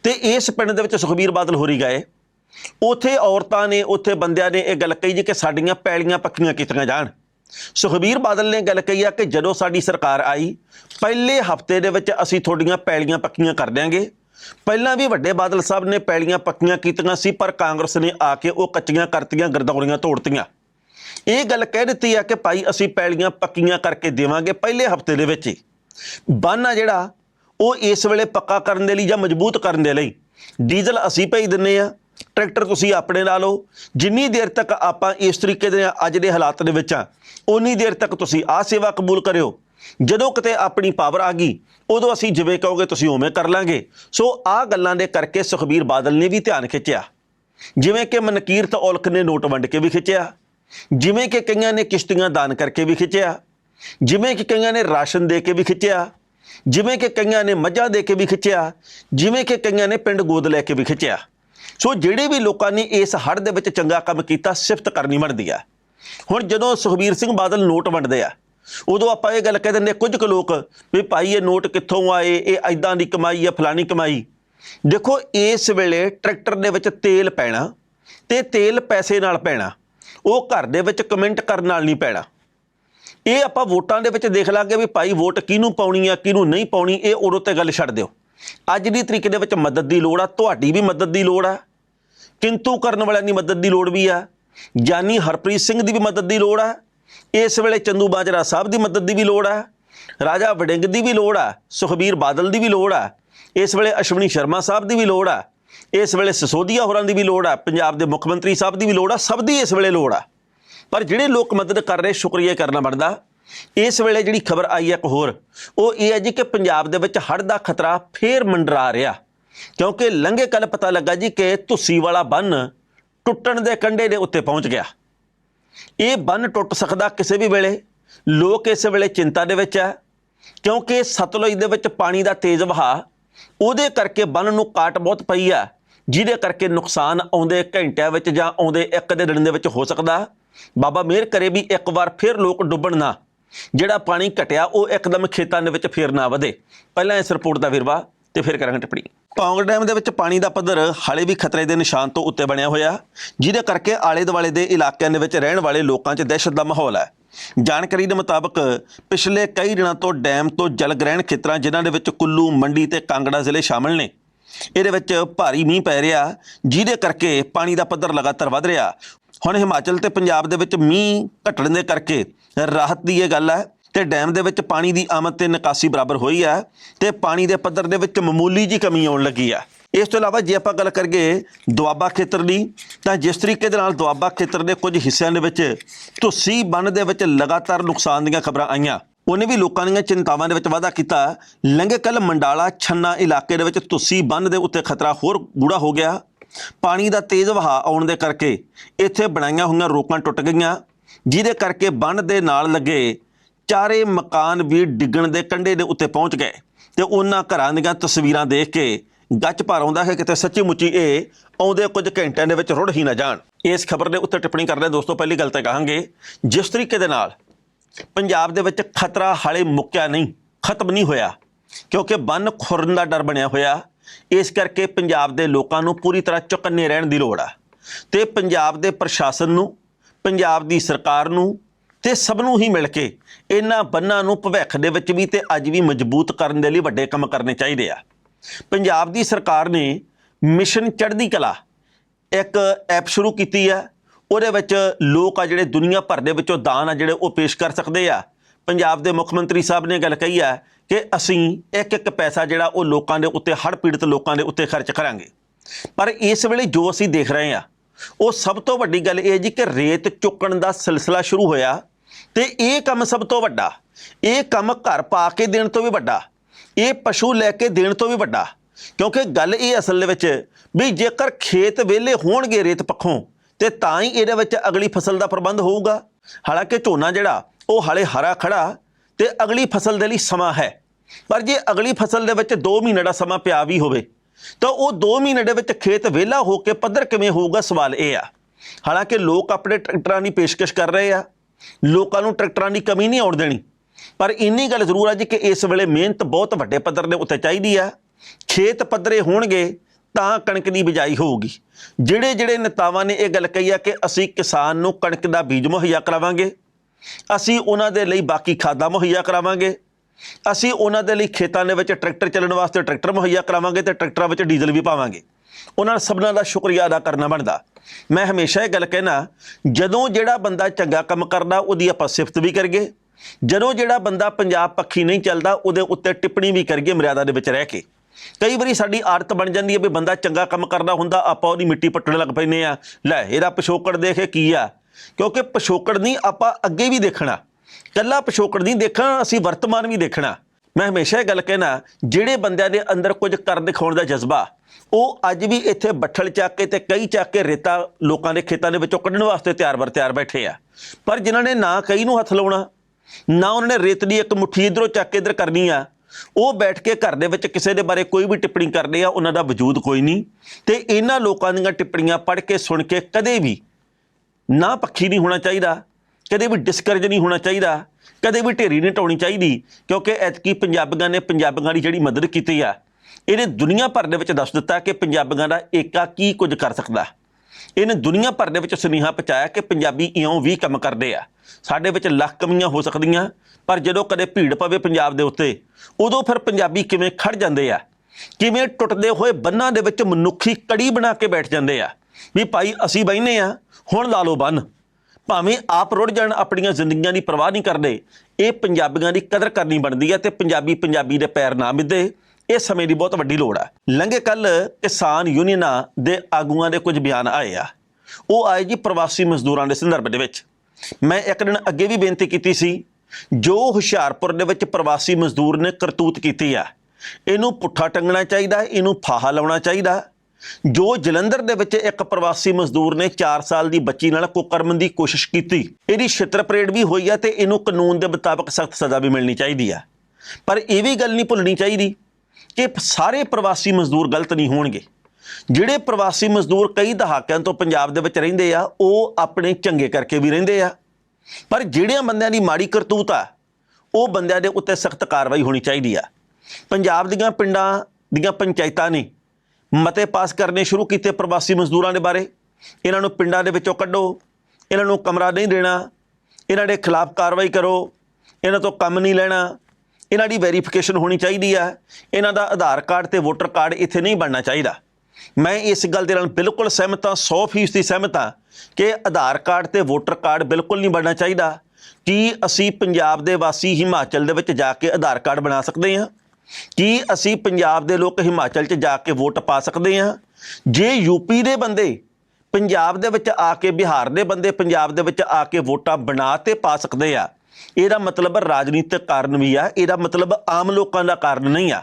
ਤੇ ਇਸ ਪਿੰਡ ਦੇ ਵਿੱਚ ਸੁਖਬੀਰ ਬਾਦਲ ਹੋਰੀ ਗਏ। ਉਥੇ ਔਰਤਾਂ ਨੇ, ਉਥੇ ਬੰਦਿਆਂ ਨੇ ਇਹ ਗੱਲ ਕਹੀ ਜੀ ਕਿ ਸਾਡੀਆਂ ਪੈਲੀਆਂ ਪੱਕੀਆਂ ਕੀਤੀਆਂ ਜਾਣ। ਸੁਖਬੀਰ ਬਾਦਲ ਨੇ ਗੱਲ ਕਹੀ ਆ ਕਿ ਜਦੋਂ ਸਾਡੀ ਸਰਕਾਰ ਆਈ, ਪਹਿਲੇ ਹਫ਼ਤੇ ਦੇ ਵਿੱਚ ਅਸੀਂ ਤੁਹਾਡੀਆਂ ਪੈਲੀਆਂ ਪੱਕੀਆਂ ਕਰ ਦਿਆਂਗੇ। ਪਹਿਲਾਂ ਵੀ ਵੱਡੇ ਬਾਦਲ ਸਾਹਿਬ ਨੇ ਪੈਲੀਆਂ ਪੱਕੀਆਂ ਕੀਤੀਆਂ ਸੀ, ਪਰ ਕਾਂਗਰਸ ਨੇ ਆ ਕੇ ਉਹ ਕੱਚੀਆਂ ਕਰਤੀਆਂ ਗਰਦੌਰੀਆਂ ਤੋੜਤੀਆਂ। ਇਹ ਗੱਲ ਕਹਿ ਦਿੱਤੀ ਆ ਕਿ ਭਾਈ ਅਸੀਂ ਪੈਲੀਆਂ ਪੱਕੀਆਂ ਕਰਕੇ ਦੇਵਾਂਗੇ ਪਹਿਲੇ ਹਫ਼ਤੇ ਦੇ ਵਿੱਚ ਹੀ। ਬੰਨ ਆ ਜਿਹੜਾ, ਉਹ ਇਸ ਵੇਲੇ ਪੱਕਾ ਕਰਨ ਦੇ ਲਈ ਜਾਂ ਮਜ਼ਬੂਤ ਕਰਨ ਦੇ ਲਈ। ਡੀਜ਼ਲ ਅਸੀਂ ਭੇਜ ਦਿੰਨੇ ਆ, ਟਰੈਕਟਰ ਤੁਸੀਂ ਆਪਣੇ ਲਾ ਲਓ। ਜਿੰਨੀ ਦੇਰ ਤੱਕ ਆਪਾਂ ਇਸ ਤਰੀਕੇ ਦੇ ਅੱਜ ਦੇ ਹਾਲਾਤ ਦੇ ਵਿੱਚ ਆ ਉਨੀ ਦੇਰ ਤੱਕ ਤੁਸੀਂ ਆ ਸੇਵਾ ਕਬੂਲ ਕਰਿਓ। ਜਦੋਂ ਕਿਤੇ ਆਪਣੀ ਪਾਵਰ ਆ ਗਈ, ਉਦੋਂ ਅਸੀਂ ਜਿਵੇਂ ਕਹੋਗੇ ਤੁਸੀਂ ਉਵੇਂ ਕਰ ਲਾਂਗੇ। ਸੋ ਆ ਗੱਲਾਂ ਦੇ ਕਰਕੇ ਸੁਖਬੀਰ ਬਾਦਲ ਨੇ ਵੀ ਧਿਆਨ ਖਿੱਚਿਆ। ਜਿਵੇਂ ਕਿ ਮਨਕੀਰਤ ਔਲਖ ਨੇ ਨੋਟ ਵੰਡ ਕੇ ਵੀ ਖਿੱਚਿਆ। ਜਿਵੇਂ ਕਿ ਕਈਆਂ ਨੇ ਕਿਸ਼ਤੀਆਂ ਦਾਨ ਕਰਕੇ ਵੀ ਖਿੱਚਿਆ। ਜਿਵੇਂ ਕਿ ਕਈਆਂ ਨੇ ਰਾਸ਼ਨ ਦੇ ਕੇ ਵੀ ਖਿੱਚਿਆ। ਜਿਵੇਂ ਕਿ ਕਈਆਂ ਨੇ ਮੱਝਾਂ ਦੇ ਕੇ ਵੀ ਖਿੱਚਿਆ। ਜਿਵੇਂ ਕਿ ਕਈਆਂ ਨੇ ਪਿੰਡ ਗੋਦ ਲੈ ਕੇ ਵੀ ਖਿੱਚਿਆ। ਸੋ ਜਿਹੜੇ ਵੀ ਲੋਕਾਂ ਨੇ ਇਸ ਹੜ ਦੇ ਵਿੱਚ ਚੰਗਾ ਕੰਮ ਕੀਤਾ, ਸਿਫਤ ਕਰਨੀ ਬਣਦੀ ਆ। ਹੁਣ ਜਦੋਂ ਸੁਖਬੀਰ ਸਿੰਘ ਬਾਦਲ ਨੋਟ ਵੰਡਦੇ ਆ ਉਦੋਂ ਆਪਾਂ ਇਹ ਗੱਲ ਕਹਿ ਦਿੰਦੇ ਕੁਝ ਕੁ ਲੋਕ ਵੀ ਭਾਈ ਇਹ ਨੋਟ ਕਿੱਥੋਂ ਆਏ, ਇਹ ਐਦਾਂ ਦੀ ਕਮਾਈ ਆ ਫਲਾਨੀ ਕਮਾਈ। ਦੇਖੋ, ਇਸ ਵੇਲੇ ਟਰੈਕਟਰ ਦੇ ਵਿੱਚ ਤੇਲ ਪੈਣਾ ਤੇ ਤੇਲ ਪੈਸੇ ਨਾਲ ਪੈਣਾ। ਉਹ ਘਰ ਦੇ ਵਿੱਚ ਕਮੈਂਟ ਕਰਨ ਨਾਲ ਨਹੀਂ ਪੈਣਾ। ਇਹ ਆਪਾਂ ਵੋਟਾਂ ਦੇ ਵਿੱਚ ਦੇਖ ਲਾਂਗੇ ਵੀ ਭਾਈ ਵੋਟ ਕਿਹਨੂੰ ਪਾਉਣੀ ਆ, ਕਿਹਨੂੰ ਨਹੀਂ ਪਾਉਣੀ, ਇਹ ਉਦੋਂ ਤੇ ਗੱਲ ਛੱਡ ਦਿਓ। ਅੱਜ ਦੀ ਤਰੀਕੇ ਦੇ ਵਿੱਚ ਮਦਦ ਦੀ ਲੋੜ ਆ, ਤੁਹਾਡੀ ਵੀ ਮਦਦ ਦੀ ਲੋੜ ਆ। ਕਿੰਤੂ ਕਰਨ ਵਾਲਿਆਂ ਦੀ ਮਦਦ ਦੀ ਲੋੜ ਵੀ ਆ। ਜਾਨੀ ਹਰਪ੍ਰੀਤ ਸਿੰਘ ਦੀ ਵੀ ਮਦਦ ਦੀ ਲੋੜ ਆ। ਇਸ ਵੇਲੇ ਚੰਦੂ ਬਾਜਰਾ ਸਾਹਿਬ ਦੀ ਮਦਦ ਦੀ ਵੀ ਲੋੜ ਆ, ਰਾਜਾ ਵੜਿੰਗ ਦੀ ਵੀ ਲੋੜ ਆ, ਸੁਖਬੀਰ ਬਾਦਲ ਦੀ ਵੀ ਲੋੜ ਆ, ਇਸ ਵੇਲੇ ਅਸ਼ਵਨੀ ਸ਼ਰਮਾ ਸਾਹਿਬ ਦੀ ਵੀ ਲੋੜ ਆ, ਇਸ ਵੇਲੇ ਸਸੋਦੀਆ ਹੋਰਾਂ ਦੀ ਵੀ ਲੋੜ ਆ, ਪੰਜਾਬ ਦੇ ਮੁੱਖ ਮੰਤਰੀ ਸਾਹਿਬ ਦੀ ਵੀ ਲੋੜ ਆ, ਸਭ ਦੀ ਇਸ ਵੇਲੇ ਲੋੜ ਆ। ਪਰ ਜਿਹੜੇ ਲੋਕ ਮਦਦ ਕਰ ਰਹੇ, ਸ਼ੁਕਰੀਆ ਕਰਨਾ ਬਣਦਾ। ਇਸ ਵੇਲੇ ਜਿਹੜੀ ਖਬਰ ਆਈ ਹੈ ਇੱਕ ਹੋਰ, ਉਹ ਇਹ ਹੈ ਜੀ ਕਿ ਪੰਜਾਬ ਦੇ ਵਿੱਚ ਹੜ੍ਹ ਦਾ ਖਤਰਾ ਫੇਰ ਮੰਡਰਾ ਰਿਹਾ। ਕਿਉਂਕਿ ਲੰਘੇ ਕੱਲ ਪਤਾ ਲੱਗਾ ਜੀ ਕਿ ਧੁੱਸੀ ਵਾਲਾ ਬੰਨ ਟੁੱਟਣ ਦੇ ਕੰਢੇ ਦੇ ਉੱਤੇ ਪਹੁੰਚ ਗਿਆ। ਇਹ ਬੰਨ ਟੁੱਟ ਸਕਦਾ ਕਿਸੇ ਵੀ ਵੇਲੇ। ਲੋਕ ਇਸ ਵੇਲੇ ਚਿੰਤਾ ਦੇ ਵਿੱਚ ਹੈ, ਕਿਉਂਕਿ ਸਤਲੁਜ ਦੇ ਵਿੱਚ ਪਾਣੀ ਦਾ ਤੇਜ਼ ਵਹਾਅ, ਉਹਦੇ ਕਰਕੇ ਬੰਨ ਨੂੰ ਕਾਟ ਬਹੁਤ ਪਈ ਆ ਜਿਹਦੇ ਕਰਕੇ ਨੁਕਸਾਨ ਆਉਂਦੇ ਘੰਟਿਆਂ ਵਿੱਚ ਜਾਂ ਆਉਂਦੇ ਇੱਕ ਦੇ ਦਿਨ ਦੇ ਵਿੱਚ ਹੋ ਸਕਦਾ। ਬਾਬਾ ਮਿਹਰ ਕਰੇ ਵੀ ਇੱਕ ਵਾਰ ਫਿਰ ਲੋਕ ਡੁੱਬਣ ਨਾ। ਜਿਹੜਾ ਪਾਣੀ ਘਟਿਆ, ਉਹ ਇੱਕਦਮ ਖੇਤਾਂ ਦੇ ਵਿੱਚ ਫੇਰ ਨਾ ਵਧੇ। ਪਹਿਲਾਂ ਇਸ ਰਿਪੋਰਟ ਦਾ ਵਿਰਵਾ, ਤੇ ਫਿਰ ਕਰਾਂਗੇ ਟਿੱਪਣੀ। ਪੌਂਗ ਡੈਮ ਦੇ ਵਿੱਚ ਪਾਣੀ ਦਾ ਪੱਧਰ ਹਾਲੇ ਵੀ ਖਤਰੇ ਦੇ ਨਿਸ਼ਾਨ ਤੋਂ ਉੱਤੇ ਬਣਿਆ ਹੋਇਆ। ਜਿਹਦੇ ਕਰਕੇ ਆਲੇ ਦੁਆਲੇ ਦੇ ਇਲਾਕਿਆਂ ਦੇ ਵਿੱਚ ਰਹਿਣ ਵਾਲੇ ਲੋਕਾਂ 'ਚ ਦਹਿਸ਼ਤ ਦਾ ਮਾਹੌਲ ਹੈ। ਜਾਣਕਾਰੀ ਦੇ ਮੁਤਾਬਕ ਪਿਛਲੇ ਕਈ ਦਿਨਾਂ ਤੋਂ ਡੈਮ ਤੋਂ ਜਲ ਗ੍ਰਹਿਣ ਖੇਤਰਾਂ ਜਿਨ੍ਹਾਂ ਦੇ ਵਿੱਚ ਕੁੱਲੂ, ਮੰਡੀ ਤੇ ਕਾਂਗੜਾ ਜ਼ਿਲ੍ਹੇ ਸ਼ਾਮਲ ਨੇ, ਇਹਦੇ ਵਿੱਚ ਭਾਰੀ ਮੀਂਹ ਪੈ ਰਿਹਾ, ਜਿਹਦੇ ਕਰਕੇ ਪਾਣੀ ਦਾ ਪੱਧਰ ਲਗਾਤਾਰ ਵਧ ਰਿਹਾ। ਹੁਣ ਹਿਮਾਚਲ ਤੇ ਪੰਜਾਬ ਦੇ ਵਿੱਚ ਮੀਂਹ ਘਟਣ ਦੇ ਕਰਕੇ ਰਾਹਤ ਦੀ ਇਹ ਗੱਲ ਹੈ। ਤੇ ਡੈਮ ਦੇ ਵਿੱਚ ਪਾਣੀ ਦੀ ਆਮਦ ਤੇ ਨਿਕਾਸੀ ਬਰਾਬਰ ਹੋਈ ਹੈ ਤੇ ਪਾਣੀ ਦੇ ਪੱਧਰ ਦੇ ਵਿੱਚ ਮਾਮੂਲੀ ਜੀ ਕਮੀ ਆਉਣ ਲੱਗੀ ਹੈ ਇਸ ਤੋਂ ਇਲਾਵਾ ਜੇ ਆਪਾਂ ਗੱਲ ਕਰੀਏ ਦੁਆਬਾ ਖੇਤਰ ਦੀ, ਤਾਂ ਜਿਸ ਤਰੀਕੇ ਦੇ ਨਾਲ ਦੁਆਬਾ ਖੇਤਰ ਦੇ ਕੁਝ ਹਿੱਸਿਆਂ ਦੇ ਵਿੱਚ ਧੁੱਸੀ ਬੰਨ ਦੇ ਵਿੱਚ ਲਗਾਤਾਰ ਨੁਕਸਾਨ ਦੀਆਂ ਖਬਰਾਂ ਆਈਆਂ। ਉਹਨੇ ਵੀ ਲੋਕਾਂ ਦੀਆਂ ਚਿੰਤਾਵਾਂ ਦੇ ਵਿੱਚ ਵਾਧਾ ਕੀਤਾ। ਲੰਘੇ ਕੱਲ ਮੰਡਾਲਾ ਛੰਨਾ ਇਲਾਕੇ ਦੇ ਵਿੱਚ ਧੁੱਸੀ ਬੰਨ ਦੇ ਉੱਤੇ ਖਤਰਾ ਹੋਰ ਗੂੜਾ ਹੋ ਗਿਆ। ਪਾਣੀ ਦਾ ਤੇਜ਼ ਵਹਾਅ ਆਉਣ ਦੇ ਕਰਕੇ ਇੱਥੇ ਬਣਾਈਆਂ ਹੋਈਆਂ ਰੋਕਾਂ ਟੁੱਟ ਗਈਆਂ, ਜਿਹਦੇ ਕਰਕੇ ਬੰਨ ਦੇ ਨਾਲ ਲੱਗੇ ਚਾਰੇ ਮਕਾਨ ਵੀ ਡਿੱਗਣ ਦੇ ਕੰਢੇ ਦੇ ਉੱਤੇ ਪਹੁੰਚ ਗਏ ਤੇ ਉਹਨਾਂ ਘਰਾਂ ਦੀਆਂ ਤਸਵੀਰਾਂ ਦੇਖ ਕੇ ਗੱਚ ਭਰ ਆਉਂਦਾ ਹੈ ਕਿਤੇ ਸੱਚੀ ਮੁੱਚੀ ਇਹ ਆਉਂਦੇ ਕੁਝ ਘੰਟਿਆਂ ਦੇ ਵਿੱਚ ਰੁੜ ਹੀ ਨਾ ਜਾਣ। ਇਸ ਖਬਰ ਦੇ ਉੱਤੇ ਟਿੱਪਣੀ ਕਰਦੇ ਦੋਸਤੋ, ਪਹਿਲੀ ਗੱਲ ਤਾਂ ਕਹਾਂਗੇ, ਜਿਸ ਤਰੀਕੇ ਦੇ ਨਾਲ ਪੰਜਾਬ ਦੇ ਵਿੱਚ ਖਤਰਾ ਹਾਲੇ ਮੁੱਕਿਆ ਨਹੀਂ, ਖਤਮ ਨਹੀਂ ਹੋਇਆ, ਕਿਉਂਕਿ ਬੰਨ ਖੁਰਨ ਦਾ ਡਰ ਬਣਿਆ ਹੋਇਆ। ਇਸ ਕਰਕੇ ਪੰਜਾਬ ਦੇ ਲੋਕਾਂ ਨੂੰ ਪੂਰੀ ਤਰ੍ਹਾਂ ਚੁਕੰਨੇ ਰਹਿਣ ਦੀ ਲੋੜ ਆ। ਤੇ ਪੰਜਾਬ ਦੇ ਪ੍ਰਸ਼ਾਸਨ ਨੂੰ, ਪੰਜਾਬ ਦੀ ਸਰਕਾਰ ਨੂੰ ਤੇ ਸਭ ਨੂੰ ਹੀ ਮਿਲ ਕੇ ਇਹਨਾਂ ਬੰਨਾਂ ਨੂੰ ਭਵਿੱਖ ਦੇ ਵਿੱਚ ਵੀ ਤੇ ਅੱਜ ਵੀ ਮਜ਼ਬੂਤ ਕਰਨ ਦੇ ਲਈ ਵੱਡੇ ਕੰਮ ਕਰਨੇ ਚਾਹੀਦੇ ਆ। ਪੰਜਾਬ ਦੀ ਸਰਕਾਰ ਨੇ ਮਿਸ਼ਨ ਚੜ੍ਹਦੀ ਕਲਾ ਇੱਕ ਐਪ ਸ਼ੁਰੂ ਕੀਤੀ ਆ। ਉਹਦੇ ਵਿੱਚ ਲੋਕ ਆ ਜਿਹੜੇ ਦੁਨੀਆ ਭਰ ਦੇ ਵਿੱਚੋਂ ਦਾਨ ਆ ਜਿਹੜੇ ਉਹ ਪੇਸ਼ ਕਰ ਸਕਦੇ ਆ। ਪੰਜਾਬ ਦੇ ਮੁੱਖ ਮੰਤਰੀ ਸਾਹਿਬ ਨੇ ਗੱਲ ਕਹੀ ਆ ਕਿ ਅਸੀਂ ਇੱਕ ਇੱਕ ਪੈਸਾ ਜਿਹੜਾ ਉਹ ਲੋਕਾਂ ਦੇ ਉੱਤੇ, ਹੜ੍ਹ ਪੀੜਤ ਲੋਕਾਂ ਦੇ ਉੱਤੇ ਖਰਚ ਕਰਾਂਗੇ। ਪਰ ਇਸ ਵੇਲੇ ਜੋ ਅਸੀਂ ਦੇਖ ਰਹੇ ਆ, ਉਹ ਸਭ ਤੋਂ ਵੱਡੀ ਗੱਲ ਇਹ ਜੀ ਕਿ ਰੇਤ ਚੁੱਕਣ ਦਾ ਸਿਲਸਿਲਾ ਸ਼ੁਰੂ ਹੋਇਆ। ਤੇ ਇਹ ਕੰਮ ਸਭ ਤੋਂ ਵੱਡਾ, ਇਹ ਕੰਮ ਘਰ ਪਾ ਕੇ ਦੇਣ ਤੋਂ ਵੀ ਵੱਡਾ, ਇਹ ਪਸ਼ੂ ਲੈ ਕੇ ਦੇਣ ਤੋਂ ਵੀ ਵੱਡਾ, ਕਿਉਂਕਿ ਗੱਲ ਇਹ ਅਸਲ ਦੇ ਵਿੱਚ ਵੀ ਜੇਕਰ ਖੇਤ ਵਿਹਲੇ ਹੋਣਗੇ ਰੇਤ ਪੱਖੋਂ, ਤੇ ਤਾਂ ਹੀ ਇਹਦੇ ਵਿੱਚ ਅਗਲੀ ਫਸਲ ਦਾ ਪ੍ਰਬੰਧ ਹੋਊਗਾ। ਹਾਲਾਂਕਿ ਝੋਨਾ ਜਿਹੜਾ, ਉਹ ਹਾਲੇ ਹਰਾ ਖੜਾ ਤੇ ਅਗਲੀ ਫਸਲ ਦੇ ਲਈ ਸਮਾਂ ਹੈ। ਪਰ ਜੇ ਅਗਲੀ ਫਸਲ ਦੇ ਵਿੱਚ 2 ਮਹੀਨੇ ਦਾ ਸਮਾਂ ਪਿਆ ਵੀ ਹੋਵੇ, ਤਾਂ ਉਹ 2 ਮਹੀਨੇ ਦੇ ਵਿੱਚ ਖੇਤ ਵਿਹਲਾ ਹੋ ਕੇ ਪੱਧਰ ਕਿਵੇਂ ਹੋਊਗਾ ਸਵਾਲ ਇਹ ਆ। ਹਾਲਾਂਕਿ ਲੋਕ ਆਪਣੇ ਟਰੈਕਟਰਾਂ ਦੀ ਪੇਸ਼ਕਸ਼ ਕਰ ਰਹੇ ਆ। ਲੋਕਾਂ ਨੂੰ ਟਰੈਕਟਰਾਂ ਦੀ ਕਮੀ ਨਹੀਂ ਆਉਣ ਦੇਣੀ। ਪਰ ਇੰਨੀ ਗੱਲ ਜ਼ਰੂਰ ਆ ਜੀ ਕਿ ਇਸ ਵੇਲੇ ਮਿਹਨਤ ਬਹੁਤ ਵੱਡੇ ਪੱਧਰ ਦੇ ਉੱਤੇ ਚਾਹੀਦੀ ਆ। ਖੇਤ ਪੱਧਰੇ ਹੋਣਗੇ ਤਾਂ ਕਣਕ ਦੀ ਬਿਜਾਈ ਹੋਊਗੀ। ਜਿਹੜੇ ਜਿਹੜੇ ਨੇਤਾਵਾਂ ਨੇ ਇਹ ਗੱਲ ਕਹੀ ਆ ਕਿ ਅਸੀਂ ਕਿਸਾਨ ਨੂੰ ਕਣਕ ਦਾ ਬੀਜ ਮੁਹੱਈਆ ਕਰਾਵਾਂਗੇ। ਅਸੀਂ ਉਹਨਾਂ ਦੇ ਲਈ ਬਾਕੀ ਖਾਦਾਂ ਮੁਹੱਈਆ ਕਰਾਵਾਂਗੇ। ਅਸੀਂ ਉਹਨਾਂ ਦੇ ਲਈ ਖੇਤਾਂ ਦੇ ਵਿੱਚ ਟਰੈਕਟਰ ਚੱਲਣ ਵਾਸਤੇ ਟਰੈਕਟਰ ਮੁਹੱਈਆ ਕਰਾਵਾਂਗੇ ਤੇ ਟਰੈਕਟਰਾਂ ਵਿੱਚ ਡੀਜ਼ਲ ਵੀ ਪਾਵਾਂਗੇ। ਉਹਨਾਂ ਸਭਨਾਂ ਦਾ ਸ਼ੁਕਰੀਆ ਅਦਾ ਕਰਨਾ ਬਣਦਾ। ਮੈਂ ਹਮੇਸ਼ਾ ਇਹ ਗੱਲ ਕਹਿਣਾ, ਜਦੋਂ ਜਿਹੜਾ ਬੰਦਾ ਚੰਗਾ ਕੰਮ ਕਰਦਾ, ਉਹਦੀ ਆਪਾਂ ਸਿਫਤ ਵੀ ਕਰੀਏ। ਜਦੋਂ ਜਿਹੜਾ ਬੰਦਾ ਪੰਜਾਬ ਪੱਖੀ ਨਹੀਂ ਚੱਲਦਾ, ਉਹਦੇ ਉੱਤੇ ਟਿੱਪਣੀ ਵੀ ਕਰੀਏ ਮਰਿਆਦਾ ਦੇ ਵਿੱਚ ਰਹਿ ਕੇ। ਕਈ ਵਾਰੀ ਸਾਡੀ ਆਦਤ ਬਣ ਜਾਂਦੀ ਹੈ ਵੀ ਬੰਦਾ ਚੰਗਾ ਕੰਮ ਕਰਦਾ ਹੁੰਦਾ, ਆਪਾਂ ਉਹਦੀ ਮਿੱਟੀ ਪੱਟਣ ਲੱਗ ਪੈਨੇ ਆ ਲੈ, ਇਹਦਾ ਪਿਛੋਕੜ ਦੇਖੇ ਕੀ ਆ? ਕਿਉਂਕਿ ਪਿਛੋਕੜ ਨਹੀਂ ਆਪਾਂ ਅੱਗੇ ਵੀ ਦੇਖਣਾ। ਕੱਲਾ ਪਿਛੋਕੜ ਨਹੀਂ ਦੇਖਣਾ, ਅਸੀਂ ਵਰਤਮਾਨ ਵੀ ਦੇਖਣਾ। ਮੈਂ ਹਮੇਸ਼ਾ ਇਹ ਗੱਲ ਕਹਿਣਾ, ਜਿਹੜੇ ਬੰਦਿਆਂ ਦੇ ਅੰਦਰ ਕੁਝ ਕਰ ਦਿਖਾਉਣ ਦਾ ਜਜ਼ਬਾ, ਉਹ ਅੱਜ ਵੀ ਇੱਥੇ ਬੱਠਲ ਚੱਕ ਕੇ ਤੇ ਕਈ ਚੱਕ ਕੇ ਰੇਤਾ ਲੋਕਾਂ ਦੇ ਖੇਤਾਂ ਦੇ ਵਿੱਚੋਂ ਕੱਢਣ ਵਾਸਤੇ ਤਿਆਰ ਬਰ ਤਿਆਰ ਬੈਠੇ ਆ। ਪਰ ਜਿਨ੍ਹਾਂ ਨੇ ਨਾ ਕਈ ਨੂੰ ਹੱਥ ਲਾਉਣਾ, ਨਾ ਉਹਨਾਂ ਨੇ ਰੇਤ ਦੀ ਇੱਕ ਮੁੱਠੀ ਇਧਰੋਂ ਚੱਕ ਕੇ ਇਧਰ ਕਰਨੀ ਆ, ਉਹ ਬੈਠ ਕੇ ਘਰ ਦੇ ਵਿੱਚ ਕਿਸੇ ਦੇ ਬਾਰੇ ਕੋਈ ਵੀ ਟਿੱਪਣੀ ਕਰਦੇ ਆ, ਉਹਨਾਂ ਦਾ ਵਜੂਦ ਕੋਈ ਨਹੀਂ। ਤੇ ਇਹਨਾਂ ਲੋਕਾਂ ਦੀਆਂ ਟਿੱਪਣੀਆਂ ਪੜ੍ਹ ਕੇ, ਸੁਣ ਕੇ ਕਦੇ ਵੀ ਨਾ ਪੱਖੀ ਨਹੀਂ ਹੋਣਾ ਚਾਹੀਦਾ, ਕਦੇ ਵੀ ਡਿਸਕਰੇਜ ਨਹੀਂ ਹੋਣਾ ਚਾਹੀਦਾ। ਕਦੇ ਵੀ ਢੇਰੀ ਨਹੀਂ ਟਾਉਣੀ ਚਾਹੀਦੀ, ਕਿਉਂਕਿ ਐਤਕੀ ਪੰਜਾਬੀਆਂ ਨੇ ਪੰਜਾਬੀਆਂ ਦੀ ਜਿਹੜੀ ਮਦਦ ਕੀਤੀ ਆ, ਇਹਨੇ ਦੁਨੀਆ ਭਰ ਦੇ ਵਿੱਚ ਦੱਸ ਦਿੱਤਾ ਕਿ ਪੰਜਾਬੀਆਂ ਦਾ ਏਕਾ ਕੀ ਕੁਝ ਕਰ ਸਕਦਾ। ਇਹਨੇ ਦੁਨੀਆ ਭਰ ਦੇ ਵਿੱਚ ਸੁਨੇਹਾ ਪਹੁੰਚਾਇਆ ਕਿ ਪੰਜਾਬੀ ਇਉਂ ਵੀ ਕੰਮ ਕਰਦੇ ਆ। ਸਾਡੇ ਵਿੱਚ ਲੱਖ ਕਮੀਆਂ ਹੋ ਸਕਦੀਆਂ, ਪਰ ਜਦੋਂ ਕਦੇ ਭੀੜ ਪਵੇ ਪੰਜਾਬ ਦੇ ਉੱਤੇ, ਉਦੋਂ ਫਿਰ ਪੰਜਾਬੀ ਕਿਵੇਂ ਖੜ ਜਾਂਦੇ ਆ? ਕਿਵੇਂ ਟੁੱਟਦੇ ਹੋਏ ਬੰਨਾਂ ਦੇ ਵਿੱਚ ਮਨੁੱਖੀ ਕੜੀ ਬਣਾ ਕੇ ਬੈਠ ਜਾਂਦੇ ਆ? ਵੀ ਭਾਈ ਅਸੀਂ ਬੈਨੇ ਆ, ਹੁਣ ਲਾ ਲਓ ਬੰਨ। ਭਾਵੇਂ ਆਪ ਰੁੜ ਜਾਣ, ਆਪਣੀਆਂ ਜ਼ਿੰਦਗੀਆਂ ਦੀ ਪਰਵਾਹ ਨਹੀਂ ਕਰਦੇ, ਇਹ ਪੰਜਾਬੀਆਂ ਦੀ ਕਦਰ ਕਰਨੀ ਬਣਦੀ ਹੈ ਤੇ ਪੰਜਾਬੀ ਪੰਜਾਬੀ ਦੇ ਪੈਰ ਨਾ ਮਿੱਦੇ, ਇਹ ਸਮੇਂ ਦੀ ਬਹੁਤ ਵੱਡੀ ਲੋੜ ਹੈ ਲੰਘੇ ਕੱਲ ਕਿਸਾਨ ਯੂਨੀਅਨਾਂ ਦੇ ਆਗੂਆਂ ਦੇ ਕੁਝ ਬਿਆਨ ਆਏ ਆ। ਉਹ ਆਏ ਜੀ ਪ੍ਰਵਾਸੀ ਮਜ਼ਦੂਰਾਂ ਦੇ ਸੰਦਰਭ ਦੇ ਵਿੱਚ। ਮੈਂ ਇੱਕ ਦਿਨ ਅੱਗੇ ਵੀ ਬੇਨਤੀ ਕੀਤੀ ਸੀ, ਜੋ ਹੁਸ਼ਿਆਰਪੁਰ ਦੇ ਵਿੱਚ ਪ੍ਰਵਾਸੀ ਮਜ਼ਦੂਰ ਨੇ ਕਰਤੂਤ ਕੀਤੀ ਆ, ਇਹਨੂੰ ਪੁੱਠਾ ਟੰਗਣਾ ਚਾਹੀਦਾ, ਇਹਨੂੰ ਫਾਹਾ ਲਾਉਣਾ ਚਾਹੀਦਾ। ਜੋ ਜਲੰਧਰ ਦੇ ਵਿੱਚ ਇੱਕ ਪ੍ਰਵਾਸੀ ਮਜ਼ਦੂਰ ਨੇ 4 ਸਾਲ ਦੀ ਬੱਚੀ ਨਾਲ ਕੁਕਰਮਨ ਦੀ ਕੋਸ਼ਿਸ਼ ਕੀਤੀ। ਇਹਦੀ ਛਿੱਤਰ ਪਰੇਡ ਵੀ ਹੋਈ ਆ ਤੇ ਇਹਨੂੰ ਕਾਨੂੰਨ ਦੇ ਮੁਤਾਬਕ ਸਖਤ ਸਜ਼ਾ ਵੀ ਮਿਲਣੀ ਚਾਹੀਦੀ ਆ। ਪਰ ਇਹ ਵੀ ਗੱਲ ਨਹੀਂ ਭੁੱਲਣੀ ਚਾਹੀਦੀ ਕਿ ਸਾਰੇ ਪ੍ਰਵਾਸੀ ਮਜ਼ਦੂਰ ਗਲਤ ਨਹੀਂ ਹੋਣਗੇ। ਜਿਹੜੇ ਪ੍ਰਵਾਸੀ ਮਜ਼ਦੂਰ ਕਈ ਦਹਾਕਿਆਂ ਤੋਂ ਪੰਜਾਬ ਦੇ ਵਿੱਚ ਰਹਿੰਦੇ ਆ, ਉਹ ਆਪਣੇ ਚੰਗੇ ਕਰਕੇ ਵੀ ਰਹਿੰਦੇ ਆ। ਪਰ ਜਿਹੜਿਆਂ ਬੰਦਿਆਂ ਦੀ ਮਾੜੀ ਕਰਤੂਤ ਆ, ਉਹ ਬੰਦਿਆਂ ਦੇ ਉੱਤੇ ਸਖਤ ਕਾਰਵਾਈ ਹੋਣੀ ਚਾਹੀਦੀ ਆ। ਪੰਜਾਬ ਦੀਆਂ ਪਿੰਡਾਂ ਦੀਆਂ ਪੰਚਾਇਤਾਂ ਨੇ ਮਤੇ ਪਾਸ ਕਰਨੇ ਸ਼ੁਰੂ ਕੀਤੇ ਪ੍ਰਵਾਸੀ ਮਜ਼ਦੂਰਾਂ ਦੇ ਬਾਰੇ। ਇਹਨਾਂ ਨੂੰ ਪਿੰਡਾਂ ਦੇ ਵਿੱਚੋਂ ਕੱਢੋ। ਇਹਨਾਂ ਨੂੰ ਕਮਰਾ ਨਹੀਂ ਦੇਣਾ। ਇਹਨਾਂ ਦੇ ਖਿਲਾਫ ਕਾਰਵਾਈ ਕਰੋ। ਇਹਨਾਂ ਤੋਂ ਕੰਮ ਨਹੀਂ ਲੈਣਾ। ਇਹਨਾਂ ਦੀ ਵੈਰੀਫਿਕੇਸ਼ਨ ਹੋਣੀ ਚਾਹੀਦੀ ਆ। ਇਹਨਾਂ ਦਾ ਆਧਾਰ ਕਾਰਡ ਤੇ ਵੋਟਰ ਕਾਰਡ ਇੱਥੇ ਨਹੀਂ ਬਣਨਾ ਚਾਹੀਦਾ। ਮੈਂ ਇਸ ਗੱਲ ਦੇ ਨਾਲ ਬਿਲਕੁਲ ਸਹਿਮਤ ਹਾਂ 100% ਸਹਿਮਤ ਹਾਂ ਕਿ ਆਧਾਰ ਕਾਰਡ ਤੇ ਵੋਟਰ ਕਾਰਡ ਬਿਲਕੁਲ ਨਹੀਂ ਬਣਨਾ ਚਾਹੀਦਾ। ਕੀ ਅਸੀਂ ਪੰਜਾਬ ਦੇ ਵਾਸੀ ਹਿਮਾਚਲ ਦੇ ਵਿੱਚ ਜਾ ਕੇ ਆਧਾਰ ਕਾਰਡ ਬਣਾ ਸਕਦੇ ਹਾਂ? ਕੀ ਅਸੀਂ ਪੰਜਾਬ ਦੇ ਲੋਕ ਹਿਮਾਚਲ 'ਚ ਜਾ ਕੇ ਵੋਟ ਪਾ ਸਕਦੇ ਹਾਂ? ਜੇ ਯੂਪੀ ਦੇ ਬੰਦੇ ਪੰਜਾਬ ਦੇ ਵਿੱਚ ਆ ਕੇ, ਬਿਹਾਰ ਦੇ ਬੰਦੇ ਪੰਜਾਬ ਦੇ ਵਿੱਚ ਆ ਕੇ ਵੋਟਾਂ ਬਣਾ ਤੇ ਪਾ ਸਕਦੇ ਆ, ਇਹਦਾ ਮਤਲਬ ਰਾਜਨੀਤਿਕ ਕਾਰਨ ਵੀ ਆ, ਇਹਦਾ ਮਤਲਬ ਆਮ ਲੋਕਾਂ ਦਾ ਕਾਰਨ ਨਹੀਂ ਆ।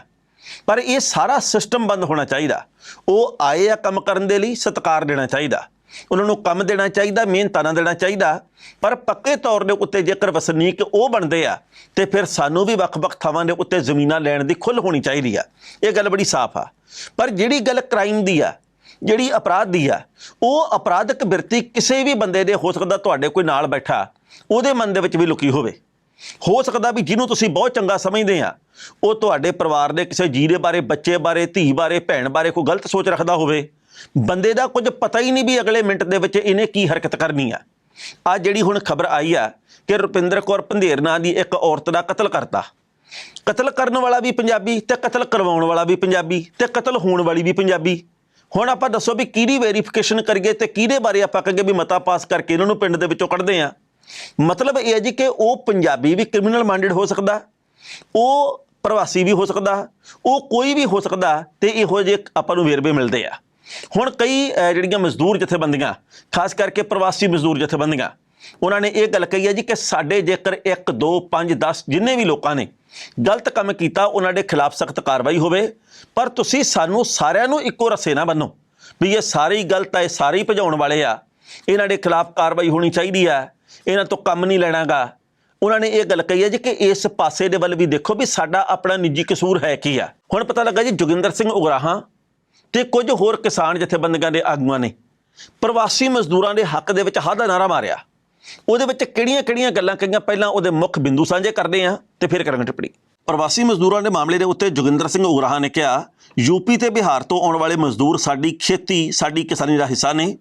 ਪਰ ਇਹ ਸਾਰਾ ਸਿਸਟਮ ਬੰਦ ਹੋਣਾ ਚਾਹੀਦਾ। ਉਹ ਆਏ ਆ ਕੰਮ ਕਰਨ ਦੇ ਲਈ ਸਤਿਕਾਰ ਦੇਣਾ ਚਾਹੀਦਾ। ਉਹਨਾਂ ਨੂੰ ਕੰਮ ਦੇਣਾ ਚਾਹੀਦਾ ਮਿਹਨਤਾਂ ਨਾ ਦੇਣਾ ਚਾਹੀਦਾ। ਪਰ ਪੱਕੇ ਤੌਰ ਦੇ ਉੱਤੇ ਜੇਕਰ ਵਸਨੀਕ ਉਹ ਬਣਦੇ ਆ, ਤੇ ਫਿਰ ਸਾਨੂੰ ਵੀ ਵੱਖ-ਵੱਖ ਥਾਵਾਂ ਦੇ ਉੱਤੇ ਜ਼ਮੀਨਾਂ ਲੈਣ ਦੀ ਖੁੱਲ੍ਹ ਹੋਣੀ ਚਾਹੀਦੀ ਆ। ਇਹ ਗੱਲ ਬੜੀ ਸਾਫ਼ ਆ। ਪਰ ਜਿਹੜੀ ਗੱਲ ਕ੍ਰਾਈਮ ਦੀ ਆ, ਜਿਹੜੀ ਅਪਰਾਧ ਦੀ ਆ, ਉਹ ਅਪਰਾਧਕ ਬਿਰਤੀ ਕਿਸੇ ਵੀ ਬੰਦੇ ਦੇ, ਹੋ ਸਕਦਾ ਤੁਹਾਡੇ ਕੋਈ ਨਾਲ ਬੈਠਾ, ਉਹਦੇ ਮਨ ਦੇ ਵਿੱਚ ਵੀ ਲੁਕੀ ਹੋਵੇ। ਹੋ ਸਕਦਾ ਵੀ ਜਿਹਨੂੰ ਤੁਸੀਂ ਬਹੁਤ ਚੰਗਾ ਸਮਝਦੇ ਆ, ਉਹ ਤੁਹਾਡੇ ਪਰਿਵਾਰ ਦੇ ਕਿਸੇ ਜੀਰੇ ਬਾਰੇ, ਬੱਚੇ ਬਾਰੇ, ਧੀ ਬਾਰੇ, ਭੈਣ ਬਾਰੇ ਕੋਈ ਗਲਤ ਸੋਚ ਰੱਖਦਾ ਹੋਵੇ। ਬੰਦੇ ਦਾ ਕੁਝ ਪਤਾ ਹੀ ਨਹੀਂ ਵੀ ਅਗਲੇ ਮਿੰਟ ਦੇ ਵਿੱਚ ਇਹਨੇ ਕੀ ਹਰਕਤ ਕਰਨੀ ਆ। ਆ ਜਿਹੜੀ ਹੁਣ ਖਬਰ ਆਈ ਆ ਕਿ ਰੁਪਿੰਦਰ ਕੌਰ ਪੰਧੇਰ ਨਾਂ ਦੀ ਇੱਕ ਔਰਤ ਦਾ ਕਤਲ ਕਰਤਾ। ਕਤਲ ਕਰਨ ਵਾਲਾ ਵੀ ਪੰਜਾਬੀ ਤੇ ਕਤਲ ਕਰਵਾਉਣ ਵਾਲਾ ਵੀ ਪੰਜਾਬੀ ਤੇ ਕਤਲ ਹੋਣ ਵਾਲੀ ਵੀ ਪੰਜਾਬੀ। ਹੁਣ ਆਪਾਂ ਦੱਸੋ ਵੀ ਕਿਹਦੀ ਵੈਰੀਫਿਕੇਸ਼ਨ ਕਰੀਏ ਤੇ ਕਿਹਦੇ ਬਾਰੇ ਆਪਾਂ ਕਹਾਂਗੇ ਵੀ ਮਤਾ ਪਾਸ ਕਰਕੇ ਇਹਨਾਂ ਨੂੰ ਪਿੰਡ ਦੇ ਵਿੱਚੋਂ ਕੱਢਦੇ ਆ। ਮਤਲਬ ਇਹ ਹੈ ਜੀ ਕਿ ਉਹ ਪੰਜਾਬੀ ਵੀ ਕ੍ਰਿਮੀਨਲ ਮਾਈਂਡਡ ਹੋ ਸਕਦਾ, ਉਹ ਪ੍ਰਵਾਸੀ ਵੀ ਹੋ ਸਕਦਾ, ਉਹ ਕੋਈ ਵੀ ਹੋ ਸਕਦਾ ਤੇ ਇਹੋ ਜਿਹੇ ਆਪਾਂ ਨੂੰ ਵੇਰਵੇ ਮਿਲਦੇ ਆ। ਹੁਣ ਕਈ ਜਿਹੜੀਆਂ ਮਜ਼ਦੂਰ ਜਥੇਬੰਦੀਆਂ, ਖਾਸ ਕਰਕੇ ਪ੍ਰਵਾਸੀ ਮਜ਼ਦੂਰ ਜਥੇਬੰਦੀਆਂ, ਉਹਨਾਂ ਨੇ ਇਹ ਗੱਲ ਕਹੀ ਹੈ ਜੀ ਕਿ ਸਾਡੇ ਜੇਕਰ 1 2 5 10 ਜਿੰਨੇ ਵੀ ਲੋਕਾਂ ਨੇ ਗਲਤ ਕੰਮ ਕੀਤਾ, ਉਹਨਾਂ ਦੇ ਖਿਲਾਫ ਸਖਤ ਕਾਰਵਾਈ ਹੋਵੇ, ਪਰ ਤੁਸੀਂ ਸਾਨੂੰ ਸਾਰਿਆਂ ਨੂੰ ਇੱਕੋ ਰਸੇ ਨਾ ਬੰਨੋ ਵੀ ਇਹ ਸਾਰੇ ਹੀ ਗਲਤ ਆ ਇਹ ਸਾਰੇ ਹੀ ਭਜਾਉਣ ਵਾਲੇ ਆ, ਇਹਨਾਂ ਦੇ ਖਿਲਾਫ ਕਾਰਵਾਈ ਹੋਣੀ ਚਾਹੀਦੀ ਆ ਇਹਨਾਂ ਤੋਂ ਕੰਮ ਨਹੀਂ ਲੈਣਾਗਾ। ਉਹਨਾਂ ਨੇ ਇਹ ਗੱਲ ਕਹੀ ਹੈ ਜੀ ਕਿ ਇਸ ਪਾਸੇ ਦੇ ਵੱਲ ਵੀ ਦੇਖੋ ਵੀ ਸਾਡਾ ਆਪਣਾ ਨਿੱਜੀ ਕਸੂਰ ਹੈ ਕੀ ਆ। ਹੁਣ ਪਤਾ ਲੱਗਾ ਜੀ ਜੋਗਿੰਦਰ ਸਿੰਘ ਉਗਰਾਹਾਂ ਤੇ ਕੁਝ ਹੋਰ ਕਿਸਾਨ ਜਥੇਬੰਦੀਆਂ ਦੇ ਆਗੂਆਂ ਨੇ ਪ੍ਰਵਾਸੀ ਮਜ਼ਦੂਰਾਂ ਦੇ ਹੱਕ ਦੇ ਵਿੱਚ ਹੱਦ ਦਾ ਨਾਰਾ ਮਾਰਿਆ। ਉਹਦੇ ਵਿੱਚ ਕਿਹੜੀਆਂ-ਕਿਹੜੀਆਂ ਗੱਲਾਂ ਕਹੀਆਂ? ਪਹਿਲਾਂ ਉਹਦੇ ਮੁੱਖ ਬਿੰਦੂ ਸਾਂਝੇ ਕਰਦੇ ਆ ਤੇ ਫਿਰ ਕਰਾਂਗੇ ਟਿੱਪਣੀ। ਪ੍ਰਵਾਸੀ ਮਜ਼ਦੂਰਾਂ ਦੇ ਮਾਮਲੇ ਦੇ ਉੱਤੇ ਜੋਗਿੰਦਰ ਸਿੰਘ ਉਗਰਾਹਾਂ ਨੇ ਕਿਹਾ ਯੂਪੀ ਤੇ ਬਿਹਾਰ ਤੋਂ ਆਉਣ ਵਾਲੇ ਮਜ਼ਦੂਰ ਸਾਡੀ ਖੇਤੀ, ਸਾਡੀ ਕਿਸਾਨੀ ਦਾ ਹਿੱਸਾ ਨੇ।